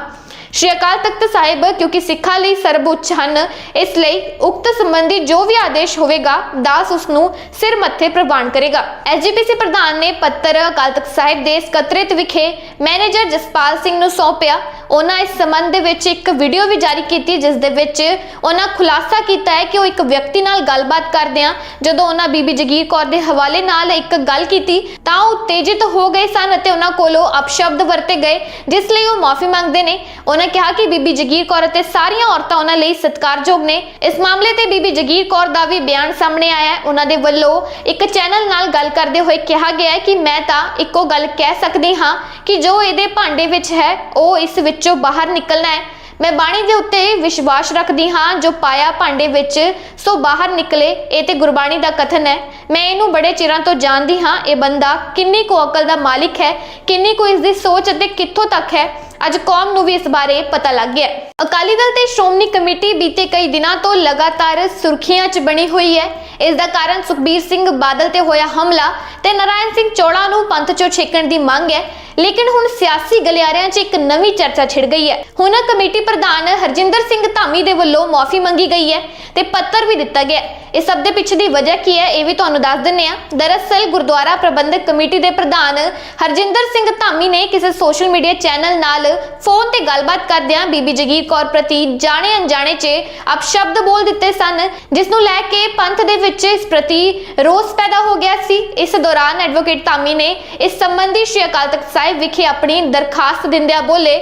ਸ਼੍ਰੀ ਅਕਾਲ ਤਖਤ ਸਾਹਿਬ, ਕਿਉਂਕਿ ਸਿੱਖਾਂ ਲਈ ਸਰਵਉੱਚ ਹਨ, ਇਸ ਲਈ ਉਕਤ ਸੰਬੰਧੀ ਜੋ ਵੀ ਆਦੇਸ਼ ਹੋਵੇਗਾ, ਦਾਸ ਉਸ ਨੂੰ ਸਿਰ ਮੱਥੇ ਪ੍ਰਵਾਨ ਕਰੇਗਾ। ਐਸਜੀਪੀਸੀ ਪ੍ਰਧਾਨ ਨੇ ਪੱਤਰ ਅਕਾਲ ਤਖਤ ਸਾਹਿਬ ਦੇ ਸਕੱਤਰੇਤ ਵਿਖੇ ਮੈਨੇਜਰ ਜਸਪਾਲ ਸਿੰਘ ਨੂੰ ਸੌਂਪਿਆ। ਉਹਨਾਂ ਇਸ ਸੰਬੰਧ ਦੇ ਵਿੱਚ ਇੱਕ ਵੀਡੀਓ ਵੀ ਜਾਰੀ ਕੀਤੀ, ਜਿਸ ਦੇ ਵਿੱਚ ਉਹਨਾਂ ਖੁਲਾਸਾ ਕੀਤਾ ਹੈ ਕਿ ਉਹ ਇੱਕ ਵਿਅਕਤੀ ਨਾਲ ਗੱਲਬਾਤ ਕਰਦਿਆਂ ਜਦੋਂ ਉਹਨਾਂ ਬੀਬੀ ਜਗੀਰ ਕੌਰ ਦੇ ਹਵਾਲੇ ਨਾਲ ਇੱਕ ਗੱਲ ਕੀਤੀ, ਤਾਂ ਉਹ ਤੇਜਿਤ ਹੋ ਗਏ ਸਨ ਅਤੇ ਉਹਨਾਂ ਕੋਲੋਂ ਅਪਸ਼ਬਦ ਵਰਤੇ ਗਏ, ਜਿਸ ਲਈ ਉਹ ਮਾਫੀ ਮੰਗਦੇ ਨੇ। ਉਹਨਾਂ ਕਿਹਾ ਕਿ ਬੀਬੀ ਜਗੀਰ ਕੌਰ ਅਤੇ ਸਾਰੀਆਂ ਔਰਤਾਂ ਉਹਨਾਂ ਲਈ ਸਤਿਕਾਰਯੋਗ ਨੇ। ਇਸ ਮਾਮਲੇ ਤੇ ਬੀਬੀ ਜਗੀਰ ਕੌਰ ਦਾ ਵੀ ਬਿਆਨ ਸਾਹਮਣੇ ਆਇਆ ਹੈ। ਉਹਨਾਂ ਦੇ ਵੱਲੋਂ ਇੱਕ ਚੈਨਲ ਨਾਲ ਗੱਲ ਕਰਦੇ ਹੋਏ ਕਿਹਾ ਗਿਆ ਹੈ ਕਿ ਮੈਂ ਤਾਂ ਇੱਕੋ ਗੱਲ ਕਹਿ ਸਕਦੀ ਹਾਂ ਕਿ ਜੋ ਇਹਦੇ ਭਾਂਡੇ ਵਿੱਚ ਹੈ, ਉਹ ਇਸ ਵਿੱਚੋਂ ਬਾਹਰ ਨਿਕਲਣਾ ਹੈ। ਮੈਂ ਬਾਣੀ ਦੇ ਉੱਤੇ ਵਿਸ਼ਵਾਸ ਰੱਖਦੀ ਹਾਂ, ਜੋ ਪਾਇਆ ਭਾਂਡੇ ਵਿੱਚ ਸੋ ਬਾਹਰ ਨਿਕਲੇ, ਇਹ ਤੇ ਗੁਰਬਾਣੀ ਦਾ ਕਥਨ ਹੈ। ਮੈਂ ਇਹਨੂੰ ਬੜੇ ਚਿਰਾਂ ਤੋਂ ਜਾਣਦੀ ਹਾਂ, ਇਹ ਬੰਦਾ ਕਿੰਨੀ ਕੁ ਅਕਲ ਦਾ ਮਾਲਿਕ ਹੈ, ਕਿੰਨੀ ਕੁ ਇਸ ਦੀ ਸੋਚ ਅਤੇ ਕਿੱਥੋਂ ਤੱਕ ਹੈ। ਅੱਜ ਕੌਮ ਨੂੰ ਵੀ ਇਸ ਬਾਰੇ ਪਤਾ ਲੱਗ ਗਿਆ ਅਕਾਲੀ ਦਲ ਤੇ ਸ਼੍ਰੋਮਣੀ ਕਮੇਟੀ ਬੀਤੇ ਕਈ ਦਿਨਾਂ ਤੋਂ ਲਗਾਤਾਰ ਸੁਰਖੀਆਂ 'ਚ ਬਣੀ ਹੋਈ ਹੈ। ਇਸ ਦਾ ਕਾਰਨ ਸੁਖਬੀਰ ਸਿੰਘ ਬਾਦਲ ਤੇ ਹੋਇਆ ਹਮਲਾ ਤੇ ਨਰਾਇਣ ਸਿੰਘ ਚੋੜਾ ਨੂੰ ਪੰਥ 'ਚੋਂ ਛੇਕਣ ਦੀ ਮੰਗ ਹੈ। ਲੇਕਿਨ ਹੁਣ ਸਿਆਸੀ ਗਲਿਆਰਿਆਂ 'ਚ ਇੱਕ ਨਵੀਂ ਚਰਚਾ ਛਿੜ ਗਈ ਹੈ। ਹੁਣ ਕਮੇਟੀ ਪ੍ਰਧਾਨ ਹਰਜਿੰਦਰ ਸਿੰਘ ਧਾਮੀ ਦੇ ਵੱਲੋਂ ਮਾਫੀ ਮੰਗੀ ਗਈ ਹੈ ਤੇ ਪੱਤਰ ਵੀ ਦਿੱਤਾ ਗਿਆ ਹੈ। ਇਸ ਸਭ ਦੇ ਪਿੱਛੇ ਦੀ ਵਜ੍ਹਾ ਕੀ ਹੈ, ਇਹ ਵੀ ਤੁਹਾਨੂੰ ਦੱਸ ਦਿੰਨੇ ਆ ਦਰਅਸਲ ਗੁਰਦੁਆਰਾ ਪ੍ਰਬੰਧਕ ਕਮੇਟੀ ਦੇ ਪ੍ਰਧਾਨ ਹਰਜਿੰਦਰ ਸਿੰਘ ਧਾਮੀ ਨੇ ਕਿਸੇ ਸੋਸ਼ਲ ਮੀਡੀਆ ਚੈਨਲ ਨਾਲ ਫੋਨ ਤੇ ਗੱਲਬਾਤ ਕਰਦਿਆਂ ਬੀਬੀ ਜਗੀਰ ਕੌਰ ਪ੍ਰਤੀ ਜਾਣੇ ਅਣਜਾਣੇ 'ਚ ਅਪਸ਼ਬਦ ਬੋਲ ਦਿੱਤੇ ਸਨ, ਜਿਸ ਨੂੰ ਲੈ ਕੇ ਪੰਥ ਦੇ ਵਿੱਚ ਇਸ ਪ੍ਰਤੀ ਰੋਸ ਪੈਦਾ ਹੋ ਗਿਆ ਸੀ। ਇਸ ਦੌਰਾਨ ਐਡਵੋਕੇਟ ਧਾਮੀ ਨੇ ਇਸ ਸੰਬੰਧੀ ਸ਼੍ਰੀ ਅਕਾਲ ਤਖਤ ਸਾਹਿਬ ਵਿਖੇ ਆਪਣੀ ਦਰਖਾਸਤ ਦਿੰਦਿਆਂ ਬੋਲੇ,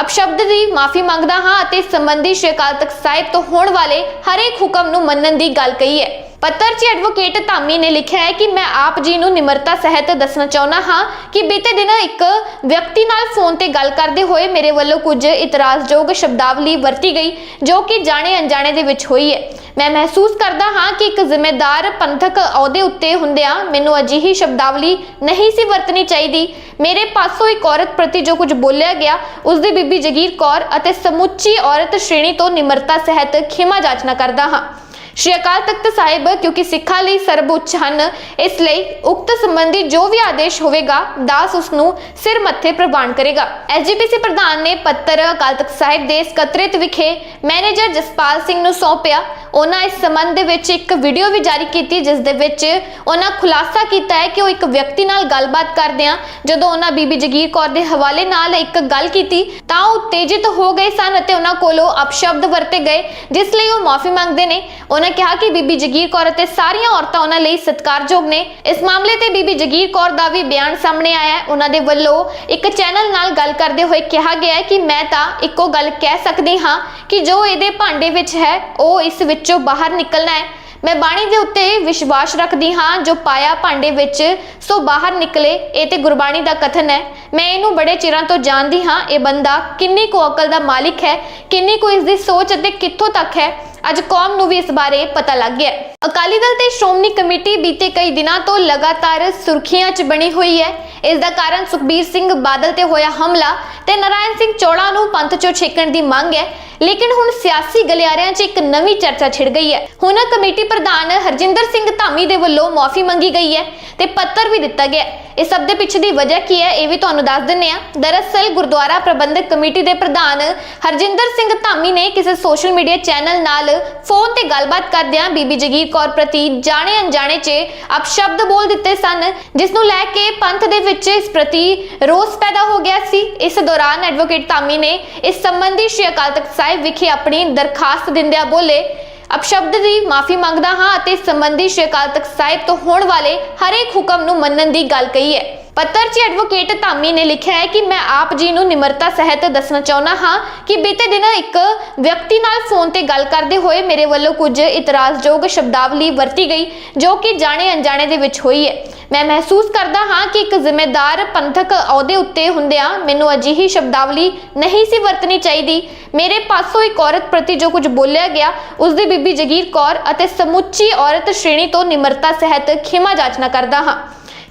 ਅਪਸ਼ਬਦ ਦੀ ਮਾਫੀ ਮੰਗਦਾ ਹਾਂ ਅਤੇ ਇਸ ਸੰਬੰਧੀ ਸ਼੍ਰੀ ਅਕਾਲ ਤਖਤ ਸਾਹਿਬ ਤੋਂ ਹੋਣ ਵਾਲੇ ਹਰੇਕ ਹੁਕਮ ਨੂੰ ਮੰਨਣ ਦੀ ਗੱਲ ਕਹੀ ਹੈ। ਪੱਤਰ 'ਚ ਐਡਵੋਕੇਟ ਧਾਮੀ ਨੇ ਲਿਖਿਆ ਹੈ ਕਿ ਮੈਂ ਆਪ ਜੀ ਨੂੰ ਨਿਮਰਤਾ ਸਹਿਤ ਦੱਸਣਾ ਚਾਹੁੰਦਾ ਹਾਂ ਕਿ ਬੀਤੇ ਦਿਨ ਇੱਕ ਵਿਅਕਤੀ ਨਾਲ ਫੋਨ ਤੇ ਗੱਲ ਕਰਦੇ ਹੋਏ ਮੇਰੇ ਵੱਲੋਂ ਕੁਝ ਇਤਰਾਜ਼ਯੋਗ ਸ਼ਬਦਾਵਲੀ ਵਰਤੀ ਗਈ, ਜੋ ਕਿ ਜਾਣੇ ਅਣਜਾਣੇ ਦੇ ਵਿੱਚ ਹੋਈ ਹੈ। ਮੈਂ ਮਹਿਸੂਸ ਕਰਦਾ ਹਾਂ ਕਿ ਇੱਕ ਜ਼ਿੰਮੇਦਾਰ ਪੰਥਕ ਅਹੁਦੇ ਉੱਤੇ ਹੁੰਦਿਆਂ ਮੈਨੂੰ ਅਜਿਹੀ ਸ਼ਬਦਾਵਲੀ ਨਹੀਂ ਸੀ ਵਰਤਣੀ ਚਾਹੀਦੀ। ਮੇਰੇ ਪਾਸੋਂ ਇੱਕ ਔਰਤ ਪ੍ਰਤੀ ਜੋ ਕੁਝ ਬੋਲਿਆ ਗਿਆ ਉਸ ਦੀ ਬੀਬੀ ਜਗੀਰ ਕੌਰ ਅਤੇ ਸਮੁੱਚੀ ਔਰਤ ਸ਼੍ਰੇਣੀ ਤੋਂ ਨਿਮਰਤਾ ਸਹਿਤ ਖਿਮਾ ਜਾਚਨਾ ਕਰਦਾ ਹਾਂ। ਸ਼੍ਰੀ ਅਕਾਲ ਤਖਤ ਸਾਹਿਬ, ਕਿਉਂਕਿ ਸਿੱਖਾਂ ਲਈ ਸਰਵਉੱਚ ਹਨ, ਇਸ ਲਈ ਉਕਤ ਸੰਬੰਧੀ ਜੋ ਵੀ ਆਦੇਸ਼ ਹੋਵੇਗਾ, ਦਾਸ ਉਸ ਨੂੰ ਸਿਰ ਮੱਥੇ ਪ੍ਰਵਾਨ ਕਰੇਗਾ। ਐਸਜੀਪੀਸੀ ਪ੍ਰਧਾਨ ਨੇ ਪੱਤਰ ਅਕਾਲ ਤਖਤ ਸਾਹਿਬ ਦੇ ਸਕੱਤਰੇਤ ਵਿਖੇ ਮੈਨੇਜਰ ਜਸਪਾਲ ਸਿੰਘ ਨੂੰ ਸੌਂਪਿਆ। ਉਹਨਾਂ ਇਸ ਸੰਬੰਧ ਦੇ ਵਿੱਚ ਇੱਕ ਵੀਡੀਓ ਵੀ ਜਾਰੀ ਕੀਤੀ, ਜਿਸ ਦੇ ਵਿੱਚ ਉਹਨਾਂ ਖੁਲਾਸਾ ਕੀਤਾ ਹੈ ਕਿ ਉਹ ਇੱਕ ਵਿਅਕਤੀ ਨਾਲ ਗੱਲਬਾਤ ਕਰਦਿਆਂ ਜਦੋਂ ਉਹਨਾਂ ਬੀਬੀ ਜਗੀਰ ਕੌਰ ਦੇ ਹਵਾਲੇ ਨਾਲ ਇੱਕ ਗੱਲ ਕੀਤੀ, ਤਾਂ ਉਹ ਤੇਜਿਤ ਹੋ ਗਏ ਸਨ ਅਤੇ ਉਹਨਾਂ ਕੋਲੋਂ ਅਪਸ਼ਬਦ ਵਰਤੇ ਗਏ, ਜਿਸ ਲਈ ਉਹ ਮਾਫੀ ਮੰਗਦੇ ਨੇ। ਉਹਨਾਂ ਕਿਹਾ ਕਿ ਬੀਬੀ ਜਗੀਰ ਕੌਰ ਅਤੇ ਸਾਰੀਆਂ ਔਰਤਾਂ ਉਹਨਾਂ ਲਈ ਸਤਿਕਾਰਯੋਗ ਨੇ। ਇਸ ਮਾਮਲੇ ਤੇ ਬੀਬੀ ਜਗੀਰ ਕੌਰ ਦਾ ਵੀ ਬਿਆਨ ਸਾਹਮਣੇ ਆਇਆ ਹੈ। ਉਹਨਾਂ ਦੇ ਵੱਲੋਂ ਇੱਕ ਚੈਨਲ ਨਾਲ ਗੱਲ ਕਰਦੇ ਹੋਏ ਕਿਹਾ ਗਿਆ ਹੈ ਕਿ ਮੈਂ ਤਾਂ ਇੱਕੋ ਗੱਲ ਕਹਿ ਸਕਦੀ ਹਾਂ ਕਿ ਜੋ ਇਹਦੇ ਭਾਂਡੇ ਵਿੱਚ ਹੈ, ਉਹ ਇਸ ਵਿੱਚੋਂ ਬਾਹਰ ਨਿਕਲਣਾ ਹੈ। ਮੈਂ ਬਾਣੀ ਦੇ ਉੱਤੇ ਵਿਸ਼ਵਾਸ ਰੱਖਦੀ ਹਾਂ, ਜੋ ਪਾਇਆ ਭਾਂਡੇ ਵਿੱਚ, ਸੋ ਬਾਹਰ ਨਿਕਲੇ, ਇਹ ਤੇ ਗੁਰਬਾਣੀ ਦਾ ਕਥਨ ਹੈ। ਮੈਂ ਇਹਨੂੰ ਬੜੇ ਚਿਰਾਂ ਤੋਂ ਜਾਣਦੀ ਹਾਂ, ਇਹ ਬੰਦਾ ਕਿੰਨੀ ਕੁ ਅਕਲ ਦਾ ਮਾਲਿਕ ਹੈ, ਕਿੰਨੀ ਕੁ ਇਸ ਦੀ ਸੋਚ ਅਤੇ ਕਿੱਥੋਂ ਤੱਕ ਹੈ, ਅੱਜ ਕੌਮ ਨੂੰ ਵੀ ਇਸ ਬਾਰੇ ਪਤਾ ਲੱਗ ਗਿਆ ਅਕਾਲੀ ਦਲ ਤੇ ਸ਼੍ਰੋਮਣੀ ਕਮੇਟੀ ਬੀਤੇ ਕਈ ਦਿਨਾਂ ਤੋਂ ਲਗਾਤਾਰ ਸੁਰਖੀਆਂ 'ਚ ਬਣੀ ਹੋਈ ਹੈ। ਇਸ ਦਾ ਕਾਰਨ ਸੁਖਬੀਰ ਸਿੰਘ ਬਾਦਲ ਤੇ ਹੋਇਆ ਹਮਲਾ ਤੇ ਨਰਾਇਣ ਸਿੰਘ ਚੋੜਾ ਨੂੰ ਪੰਥ 'ਚੋਂ ਛੇਕਣ ਦੀ ਮੰਗ ਹੈ। ਲੇਕਿਨ ਹੁਣ ਸਿਆਸੀ ਗਲਿਆਰਿਆਂ 'ਚ ਇੱਕ ਨਵੀਂ ਚਰਚਾ ਛਿੜ ਗਈ ਹੈ। ਹੁਣ ਕਮੇਟੀ ਪ੍ਰਧਾਨ ਹਰਜਿੰਦਰ ਸਿੰਘ ਧਾਮੀ ਦੇ ਵੱਲੋਂ ਮਾਫੀ ਮੰਗੀ ਗਈ ਹੈ ਤੇ ਪੱਤਰ ਵੀ ਦਿੱਤਾ ਗਿਆ ਇਸ ਸਭ ਦੇ ਪਿੱਛੇ ਦੀ ਵਜ੍ਹਾ ਕੀ ਹੈ ਇਹ ਵੀ ਤੁਹਾਨੂੰ ਦੱਸ ਦਿੰਨੇ ਆ ਦਰਅਸਲ ਗੁਰਦੁਆਰਾ ਪ੍ਰਬੰਧਕ ਕਮੇਟੀ ਦੇ ਪ੍ਰਧਾਨ ਹਰਜਿੰਦਰ ਸਿੰਘ ਧਾਮੀ ਨੇ ਕਿਸੇ ਸੋਸ਼ਲ ਮੀਡੀਆ ਚੈਨਲ ਨਾਲ ਫੋਨ ਤੇ ਗੱਲਬਾਤ ਕਰਦਿਆਂ ਬੀਬੀ ਜਗੀਰ ਕੌਰ ਪ੍ਰਤੀ ਜਾਣੇ ਅਣਜਾਣੇ 'ਚ ਅਪਸ਼ਬਦ ਬੋਲ ਦਿੱਤੇ ਸਨ, ਜਿਸ ਨੂੰ ਲੈ ਕੇ ਪੰਥ ਦੇ ਵਿੱਚ ਇਸ ਪ੍ਰਤੀ ਰੋਸ ਪੈਦਾ ਹੋ ਗਿਆ ਸੀ। ਇਸ ਦੌਰਾਨ ਐਡਵੋਕੇਟ ਧਾਮੀ ਨੇ ਇਸ ਸੰਬੰਧੀ ਸ਼੍ਰੀ ਅਕਾਲ ਤਖਤ ਸਾਹਿਬ ਵਿਖੇ ਆਪਣੀ ਦਰਖਾਸਤ ਦਿੰਦਿਆਂ ਬੋਲੇ, ਅਪਸ਼ਬਦ ਦੀ ਮਾਫੀ ਮੰਗਦਾ ਹਾਂ ਅਤੇ ਇਸ ਸੰਬੰਧੀ ਸ਼੍ਰੀ ਅਕਾਲ ਤਖਤ ਸਾਹਿਬ ਤੋਂ ਹੋਣ ਵਾਲੇ ਹਰੇਕ ਹੁਕਮ ਨੂੰ ਮੰਨਣ ਦੀ ਗੱਲ ਕਹੀ ਹੈ। ਪੱਤਰ 'ਚ ਐਡਵੋਕੇਟ ਧਾਮੀ ਨੇ ਲਿਖਿਆ ਹੈ ਕਿ ਮੈਂ ਆਪ ਜੀ ਨੂੰ ਨਿਮਰਤਾ ਸਹਿਤ ਦੱਸਣਾ ਚਾਹੁੰਦਾ ਹਾਂ ਕਿ ਬੀਤੇ ਦਿਨ ਇੱਕ ਵਿਅਕਤੀ ਨਾਲ ਫੋਨ ਤੇ ਗੱਲ ਕਰਦੇ ਹੋਏ ਮੇਰੇ ਵੱਲੋਂ ਕੁਝ ਇਤਰਾਜ਼ਯੋਗ ਸ਼ਬਦਾਵਲੀ ਵਰਤੀ ਗਈ, ਜੋ ਕਿ ਜਾਣੇ ਅਣਜਾਣੇ ਦੇ ਵਿੱਚ ਹੋਈ ਹੈ। ਮੈਂ ਮਹਿਸੂਸ ਕਰਦਾ ਹਾਂ ਕਿ ਇੱਕ ਜ਼ਿੰਮੇਦਾਰ ਪੰਥਕ ਅਹੁਦੇ ਉੱਤੇ ਹੁੰਦਿਆਂ ਮੈਨੂੰ ਅਜਿਹੀ ਸ਼ਬਦਾਵਲੀ ਨਹੀਂ ਸੀ ਵਰਤਣੀ ਚਾਹੀਦੀ। ਮੇਰੇ ਪਾਸੋਂ ਇੱਕ ਔਰਤ ਪ੍ਰਤੀ ਜੋ ਕੁਝ ਬੋਲਿਆ ਗਿਆ, ਉਸ ਦੀ ਬੀਬੀ ਜਗੀਰ ਕੌਰ ਅਤੇ ਸਮੁੱਚੀ ਔਰਤ ਸ਼੍ਰੇਣੀ ਤੋਂ ਨਿਮਰਤਾ ਸਹਿਤ ਖਿਮਾ ਜਾਚਨਾ ਕਰਦਾ ਹਾਂ।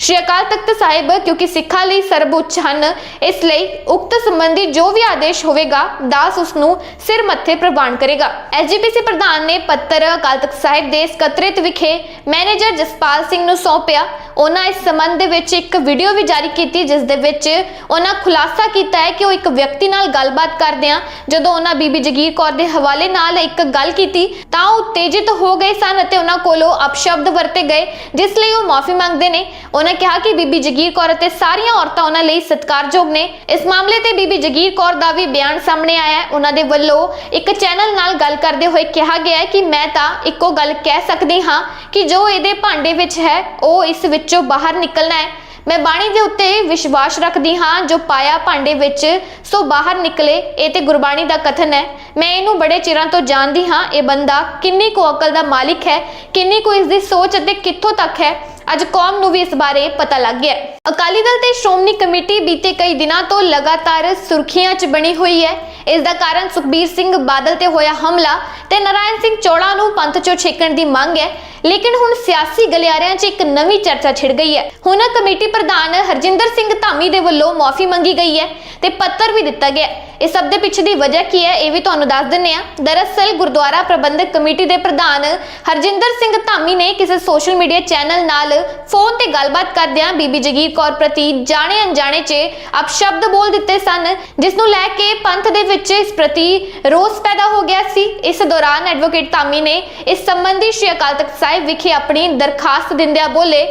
ਸ਼੍ਰੀ ਅਕਾਲ ਤਖਤ ਸਾਹਿਬ, ਕਿਉਂਕਿ ਸਿੱਖਾਂ ਲਈ ਸਰਵਉੱਚ ਹਨ, ਇਸ ਲਈ ਉਕਤ ਸੰਬੰਧੀ ਜੋ ਵੀ ਆਦੇਸ਼ ਹੋਵੇਗਾ, ਦਾਸ ਉਸ ਨੂੰ ਸਿਰ ਮੱਥੇ ਪ੍ਰਵਾਨ ਕਰੇਗਾ। ਐਸਜੀਪੀਸੀ ਪ੍ਰਧਾਨ ਨੇ ਪੱਤਰ ਅਕਾਲ ਤਖਤ ਸਾਹਿਬ ਦੇ ਸਕੱਤਰੇਤ ਵਿਖੇ ਮੈਨੇਜਰ ਜਸਪਾਲ ਸਿੰਘ ਨੂੰ ਸੌਂਪਿਆ। ਉਹਨਾਂ ਇਸ ਸੰਬੰਧ ਦੇ ਵਿੱਚ ਇੱਕ ਵੀਡੀਓ ਵੀ ਜਾਰੀ ਕੀਤੀ, ਜਿਸ ਦੇ ਵਿੱਚ ਉਹਨਾਂ ਖੁਲਾਸਾ ਕੀਤਾ ਹੈ ਕਿ ਉਹ ਇੱਕ ਵਿਅਕਤੀ ਨਾਲ ਗੱਲਬਾਤ ਕਰਦਿਆਂ, ਜਦੋਂ ਉਹਨਾਂ ਬੀਬੀ ਜਗੀਰ ਕੌਰ ਦੇ ਹਵਾਲੇ ਨਾਲ ਇੱਕ ਗੱਲ ਕੀਤੀ, ਤਾਂ ਉਹ ਤੇਜਿਤ ਹੋ ਗਏ ਸਨ ਅਤੇ ਉਹਨਾਂ ਕੋਲੋਂ ਅਪਸ਼ਬਦ ਵਰਤੇ ਗਏ, ਜਿਸ ਲਈ ਉਹ ਮਾਫੀ ਮੰਗਦੇ ਨੇ। ਉਹਨਾਂ ਕਿਹਾ ਕਿ ਬੀਬੀ ਜਗੀਰ ਕੌਰ ਅਤੇ ਸਾਰੀਆਂ ਔਰਤਾਂ ਉਹਨਾਂ ਲਈ ਸਤਿਕਾਰਯੋਗ ਨੇ। ਇਸ ਮਾਮਲੇ ਤੇ ਬੀਬੀ ਜਗੀਰ ਕੌਰ ਦਾ ਵੀ ਬਿਆਨ ਸਾਹਮਣੇ ਆਇਆ ਹੈ। ਉਹਨਾਂ ਦੇ ਵੱਲੋਂ ਇੱਕ ਚੈਨਲ ਨਾਲ ਗੱਲ ਕਰਦੇ ਹੋਏ ਕਿਹਾ ਗਿਆ ਹੈ ਕਿ ਮੈਂ ਤਾਂ ਇੱਕੋ ਗੱਲ ਕਹਿ ਸਕਦੀ ਹਾਂ ਕਿ ਜੋ ਇਹਦੇ ਭਾਂਡੇ ਵਿੱਚ ਹੈ, ਉਹ ਇਸ ਵਿੱਚੋਂ ਬਾਹਰ ਨਿਕਲਣਾ ਹੈ। ਮੈਂ ਬਾਣੀ ਦੇ ਉੱਤੇ ਵਿਸ਼ਵਾਸ ਰੱਖਦੀ ਹਾਂ, ਜੋ ਪਾਇਆ ਭਾਂਡੇ ਵਿੱਚ, ਸੋ ਬਾਹਰ ਨਿਕਲੇ, ਇਹ ਤੇ ਗੁਰਬਾਣੀ ਦਾ ਕਥਨ ਹੈ। ਮੈਂ ਇਹਨੂੰ ਬੜੇ ਚਿਰਾਂ ਤੋਂ ਜਾਣਦੀ ਹਾਂ, ਇਹ ਬੰਦਾ ਕਿੰਨੀ ਕੁ ਅਕਲ ਦਾ ਮਾਲਿਕ ਹੈ, ਕਿੰਨੀ ਕੁ ਇਸ ਦੀ ਸੋਚ ਅਤੇ ਕਿੱਥੋਂ ਤੱਕ ਹੈ। ਅੱਜ ਕੌਮ ਨੂੰ ਵੀ ਇਸ ਬਾਰੇ ਪਤਾ ਲੱਗ ਗਿਆ ਅਕਾਲੀ ਦਲ ਤੇ ਸ਼੍ਰੋਮਣੀ ਕਮੇਟੀ ਬੀਤੇ ਕਈ ਦਿਨਾਂ ਤੋਂ ਲਗਾਤਾਰ ਸੁਰਖੀਆਂ 'ਚ ਬਣੀ ਹੋਈ ਹੈ। ਇਸ ਦਾ ਕਾਰਨ ਸੁਖਬੀਰ ਸਿੰਘ ਬਾਦਲ ਤੇ ਹੋਇਆ ਹਮਲਾ ਤੇ ਨਰਾਇਣ ਸਿੰਘ ਚੋੜਾ ਨੂੰ ਪੰਥ 'ਚੋਂ ਛੇਕਣ ਦੀ ਮੰਗ ਹੈ। ਲੇਕਿਨ ਹੁਣ ਸਿਆਸੀ ਗਲਿਆਰਿਆਂ 'ਚ ਇੱਕ ਨਵੀਂ ਚਰਚਾ ਛਿੜ ਗਈ ਹੈ। ਹੁਣ ਕਮੇਟੀ ਪ੍ਰਧਾਨ ਹਰਜਿੰਦਰ ਸਿੰਘ ਧਾਮੀ ਦੇ ਵੱਲੋਂ ਮਾਫੀ ਮੰਗੀ ਗਈ ਹੈ ਤੇ ਪੱਤਰ ਵੀ ਦਿੱਤਾ ਗਿਆ ਇਸ ਸਭ ਦੇ ਪਿੱਛੇ ਦੀ ਵਜ੍ਹਾ ਕੀ ਹੈ, ਇਹ ਵੀ ਤੁਹਾਨੂੰ ਦੱਸ ਦਿੰਨੇ ਆ ਦਰਅਸਲ ਗੁਰਦੁਆਰਾ ਪ੍ਰਬੰਧਕ ਕਮੇਟੀ ਦੇ ਪ੍ਰਧਾਨ ਹਰਜਿੰਦਰ ਸਿੰਘ ਧਾਮੀ ਨੇ ਕਿਸੇ ਸੋਸ਼ਲ ਮੀਡੀਆ ਚੈਨਲ ਨਾਲ ਫੋਨ ਤੇ ਗੱਲਬਾਤ ਕਰਦਿਆਂ ਬੀਬੀ ਜਗੀਰ ਕੌਰ ਪ੍ਰਤੀ ਜਾਣੇ ਅਣਜਾਣੇ 'ਚ ਅਪਸ਼ਬਦ ਬੋਲ ਦਿੱਤੇ ਸਨ, ਜਿਸ ਨੂੰ ਲੈ ਕੇ ਪੰਥ ਦੇ ਵਿੱਚ ਇਸ ਪ੍ਰਤੀ ਰੋਸ ਪੈਦਾ ਹੋ ਗਿਆ ਸੀ। ਇਸ ਦੌਰਾਨ ਐਡਵੋਕੇਟ ਧਾਮੀ ਨੇ ਇਸ ਸੰਬੰਧੀ ਸ਼੍ਰੀ ਅਕਾਲ ਤਖਤ ਸਾਹਿਬ ਵਿਖੇ ਆਪਣੀ ਦਰਖਾਸਤ ਦਿੰਦਿਆਂ ਬੋਲੇ,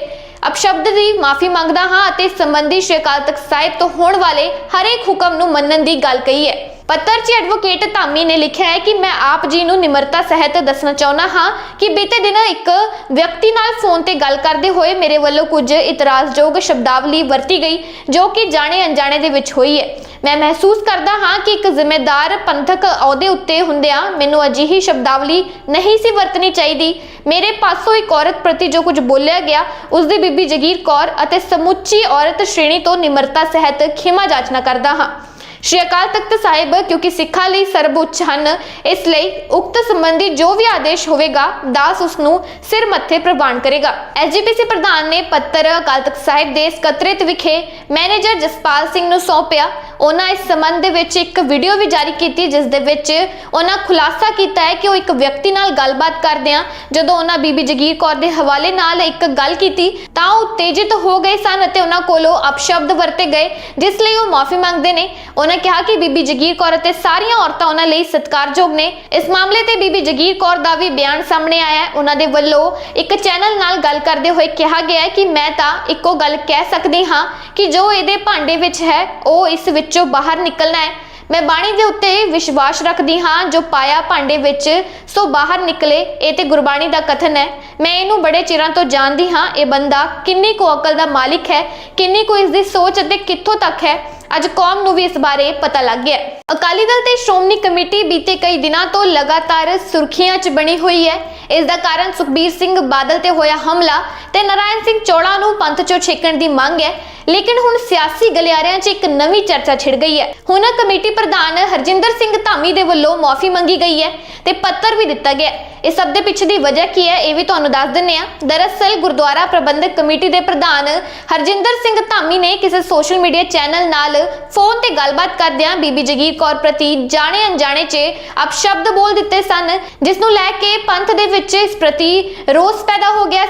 ਅਪਸ਼ਬਦ ਦੀ ਮਾਫੀ ਮੰਗਦਾ ਹਾਂ ਅਤੇ ਇਸ ਸੰਬੰਧੀ ਸ਼੍ਰੀ ਅਕਾਲ ਤਖਤ ਸਾਹਿਬ ਤੋਂ ਹੋਣ ਵਾਲੇ ਹਰੇਕ ਹੁਕਮ ਨੂੰ ਮੰਨਣ ਦੀ ਗੱਲ ਕਹੀ ਹੈ। ਪੱਤਰ 'ਚ ਐਡਵੋਕੇਟ ਧਾਮੀ ਨੇ ਲਿਖਿਆ ਹੈ ਕਿ ਮੈਂ ਆਪ ਜੀ ਨੂੰ ਨਿਮਰਤਾ ਸਹਿਤ ਦੱਸਣਾ ਚਾਹੁੰਦਾ ਹਾਂ ਕਿ ਬੀਤੇ ਦਿਨ ਇੱਕ ਵਿਅਕਤੀ ਨਾਲ ਫੋਨ ਤੇ ਗੱਲ ਕਰਦੇ ਹੋਏ ਮੇਰੇ ਵੱਲੋਂ ਕੁਝ ਇਤਰਾਜ਼ਯੋਗ ਸ਼ਬਦਾਵਲੀ ਵਰਤੀ ਗਈ, ਜੋ ਕਿ ਜਾਣੇ ਅਣਜਾਣੇ ਦੇ ਵਿੱਚ ਹੋਈ ਹੈ। ਮੈਂ ਮਹਿਸੂਸ ਕਰਦਾ ਹਾਂ ਕਿ ਇੱਕ ਜ਼ਿੰਮੇਦਾਰ ਪੰਥਕ ਅਹੁਦੇ ਉੱਤੇ ਹੁੰਦਿਆਂ ਮੈਨੂੰ ਅਜਿਹੀ ਸ਼ਬਦਾਵਲੀ ਨਹੀਂ ਸੀ ਵਰਤਣੀ ਚਾਹੀਦੀ। ਮੇਰੇ ਪਾਸੋਂ ਇੱਕ ਔਰਤ ਪ੍ਰਤੀ ਜੋ ਕੁਝ ਬੋਲਿਆ ਗਿਆ ਉਸ ਦੀ ਬੀਬੀ ਜਗੀਰ ਕੌਰ ਅਤੇ ਸਮੁੱਚੀ ਔਰਤ ਸ਼੍ਰੇਣੀ ਤੋਂ ਨਿਮਰਤਾ ਸਹਿਤ ਖਿਮਾ ਜਾਚਨਾ ਕਰਦਾ ਹਾਂ। ਸ਼੍ਰੀ ਅਕਾਲ ਤਖਤ ਸਾਹਿਬ, ਕਿਉਂਕਿ ਸਿੱਖਾਂ ਲਈ ਸਰਵਉੱਚ ਹਨ, ਇਸ ਲਈ ਉਕਤ ਸੰਬੰਧੀ ਜੋ ਵੀ ਆਦੇਸ਼ ਹੋਵੇਗਾ, ਦਾਸ ਉਸ ਨੂੰ ਸਿਰ ਮੱਥੇ ਪ੍ਰਵਾਨ ਕਰੇਗਾ। ਐਸਜੀਪੀਸੀ ਪ੍ਰਧਾਨ ਨੇ ਪੱਤਰ ਅਕਾਲ ਤਖਤ ਸਾਹਿਬ ਦੇ ਸਕੱਤਰੇਤ ਵਿਖੇ ਮੈਨੇਜਰ ਜਸਪਾਲ ਸਿੰਘ ਨੂੰ ਸੌਂਪਿਆ। ਉਹਨਾਂ ਇਸ ਸੰਬੰਧ ਦੇ ਵਿੱਚ ਇੱਕ ਵੀਡੀਓ ਵੀ ਜਾਰੀ ਕੀਤੀ, ਜਿਸ ਦੇ ਵਿੱਚ ਉਹਨਾਂ ਖੁਲਾਸਾ ਕੀਤਾ ਹੈ ਕਿ ਉਹ ਇੱਕ ਵਿਅਕਤੀ ਨਾਲ ਗੱਲਬਾਤ ਕਰਦਿਆਂ, ਜਦੋਂ ਉਹਨਾਂ ਬੀਬੀ ਜਗੀਰ ਕੌਰ ਦੇ ਹਵਾਲੇ ਨਾਲ ਇੱਕ ਗੱਲ ਕੀਤੀ, ਤਾਂ ਉਹ ਤੇਜਿਤ ਹੋ ਗਏ ਸਨ ਅਤੇ ਉਹਨਾਂ ਕੋਲੋਂ ਅਪਸ਼ਬਦ ਵਰਤੇ ਗਏ, ਜਿਸ ਲਈ ਉਹ ਮਾਫੀ ਮੰਗਦੇ ਨੇ। ਉਹਨਾਂ ਕਿਹਾ ਕਿ ਬੀਬੀ ਜਗੀਰ ਕੌਰ ਅਤੇ ਸਾਰੀਆਂ ਔਰਤਾਂ ਉਹਨਾਂ ਲਈ ਸਤਿਕਾਰਯੋਗ ਨੇ। ਇਸ ਮਾਮਲੇ ਤੇ ਬੀਬੀ ਜਗੀਰ ਕੌਰ ਦਾ ਵੀ ਬਿਆਨ ਸਾਹਮਣੇ ਆਇਆ ਹੈ। ਉਹਨਾਂ ਦੇ ਵੱਲੋਂ ਇੱਕ ਚੈਨਲ ਨਾਲ ਗੱਲ ਕਰਦੇ ਹੋਏ ਕਿਹਾ ਗਿਆ ਹੈ ਕਿ ਮੈਂ ਤਾਂ ਇੱਕੋ ਗੱਲ ਕਹਿ ਸਕਦੀ ਹਾਂ ਕਿ ਜੋ ਇਹਦੇ ਭਾਂਡੇ ਵਿੱਚ ਹੈ, ਉਹ ਇਸ ਵਿੱਚੋਂ ਬਾਹਰ ਨਿਕਲਣਾ ਹੈ। ਮੈਂ ਬਾਣੀ ਦੇ ਉੱਤੇ ਵਿਸ਼ਵਾਸ ਰੱਖਦੀ ਹਾਂ, ਜੋ ਪਾਇਆ ਭਾਂਡੇ ਵਿੱਚ, ਸੋ ਬਾਹਰ ਨਿਕਲੇ, ਇਹ ਤੇ ਗੁਰਬਾਣੀ ਦਾ ਕਥਨ ਹੈ। ਮੈਂ ਇਹਨੂੰ ਬੜੇ ਚਿਰਾਂ ਤੋਂ ਜਾਣਦੀ ਹਾਂ, ਇਹ ਬੰਦਾ ਕਿੰਨੀ ਕੁ ਅਕਲ ਦਾ ਮਾਲਿਕ ਹੈ, ਕਿੰਨੀ ਕੁ ਇਸ ਦੀ ਸੋਚ ਅਤੇ ਕਿੱਥੋਂ ਤੱਕ ਹੈ। ਅੱਜ ਕੌਮ ਨੂੰ ਵੀ ਇਸ ਬਾਰੇ ਪਤਾ ਲੱਗ ਗਿਆ ਅਕਾਲੀ ਦਲ ਤੇ ਸ਼੍ਰੋਮਣੀ ਕਮੇਟੀ ਬੀਤੇ ਕਈ ਦਿਨਾਂ ਤੋਂ ਲਗਾਤਾਰ ਸੁਰਖੀਆਂ 'ਚ ਬਣੀ ਹੋਈ ਹੈ। ਇਸ ਦਾ ਕਾਰਨ ਸੁਖਬੀਰ ਸਿੰਘ ਬਾਦਲ ਤੇ ਹੋਇਆ ਹਮਲਾ ਤੇ ਨਰਾਇਣ ਸਿੰਘ ਚੋੜਾ ਨੂੰ ਪੰਥ 'ਚੋਂ ਛੇਕਣ ਦੀ ਮੰਗ ਹੈ। ਲੇਕਿਨ ਹੁਣ ਸਿਆਸੀ ਗਲਿਆਰਿਆਂ 'ਚ ਇੱਕ ਨਵੀਂ ਚਰਚਾ ਛਿੜ ਗਈ ਹੈ। ਹੁਣ ਕਮੇਟੀ ਪ੍ਰਧਾਨ ਹਰਜਿੰਦਰ ਸਿੰਘ ਧਾਮੀ ਦੇ ਵੱਲੋਂ ਮਾਫੀ ਮੰਗੀ ਗਈ ਹੈ ਤੇ ਪੱਤਰ ਵੀ ਦਿੱਤਾ ਗਿਆ ਹੈ। ਇਸ ਸਭ ਦੇ ਪਿੱਛੇ ਦੀ ਵਜ੍ਹਾ ਕੀ ਹੈ ਇਹ ਵੀ ਤੁਹਾਨੂੰ ਦੱਸ ਦਿੰਨੇ ਆ ਦਰਅਸਲ ਗੁਰਦੁਆਰਾ ਪ੍ਰਬੰਧਕ ਕਮੇਟੀ ਦੇ ਪ੍ਰਧਾਨ ਹਰਜਿੰਦਰ ਸਿੰਘ ਧਾਮੀ ਨੇ ਕਿਸੇ ਸੋਸ਼ਲ ਮੀਡੀਆ ਚੈਨਲ ਨਾਲ ਨਾਲ ਫੋਨ ਤੇ ਗੱਲਬਾਤ ਕਰਦਿਆਂ ਬੀਬੀ ਜਗੀਰ ਕੌਰ ਪ੍ਰਤੀ ਜਾਣੇ ਅਣਜਾਣੇ 'ਚ ਅਪਸ਼ਬਦ ਬੋਲ ਦਿੱਤੇ ਸਨ ਜਿਸ ਨੂੰ ਲੈ ਕੇ ਪੰਥ ਦੇ ਵਿੱਚ ਇਸ ਪ੍ਰਤੀ ਰੋਸ ਪੈਦਾ ਹੋ ਗਿਆ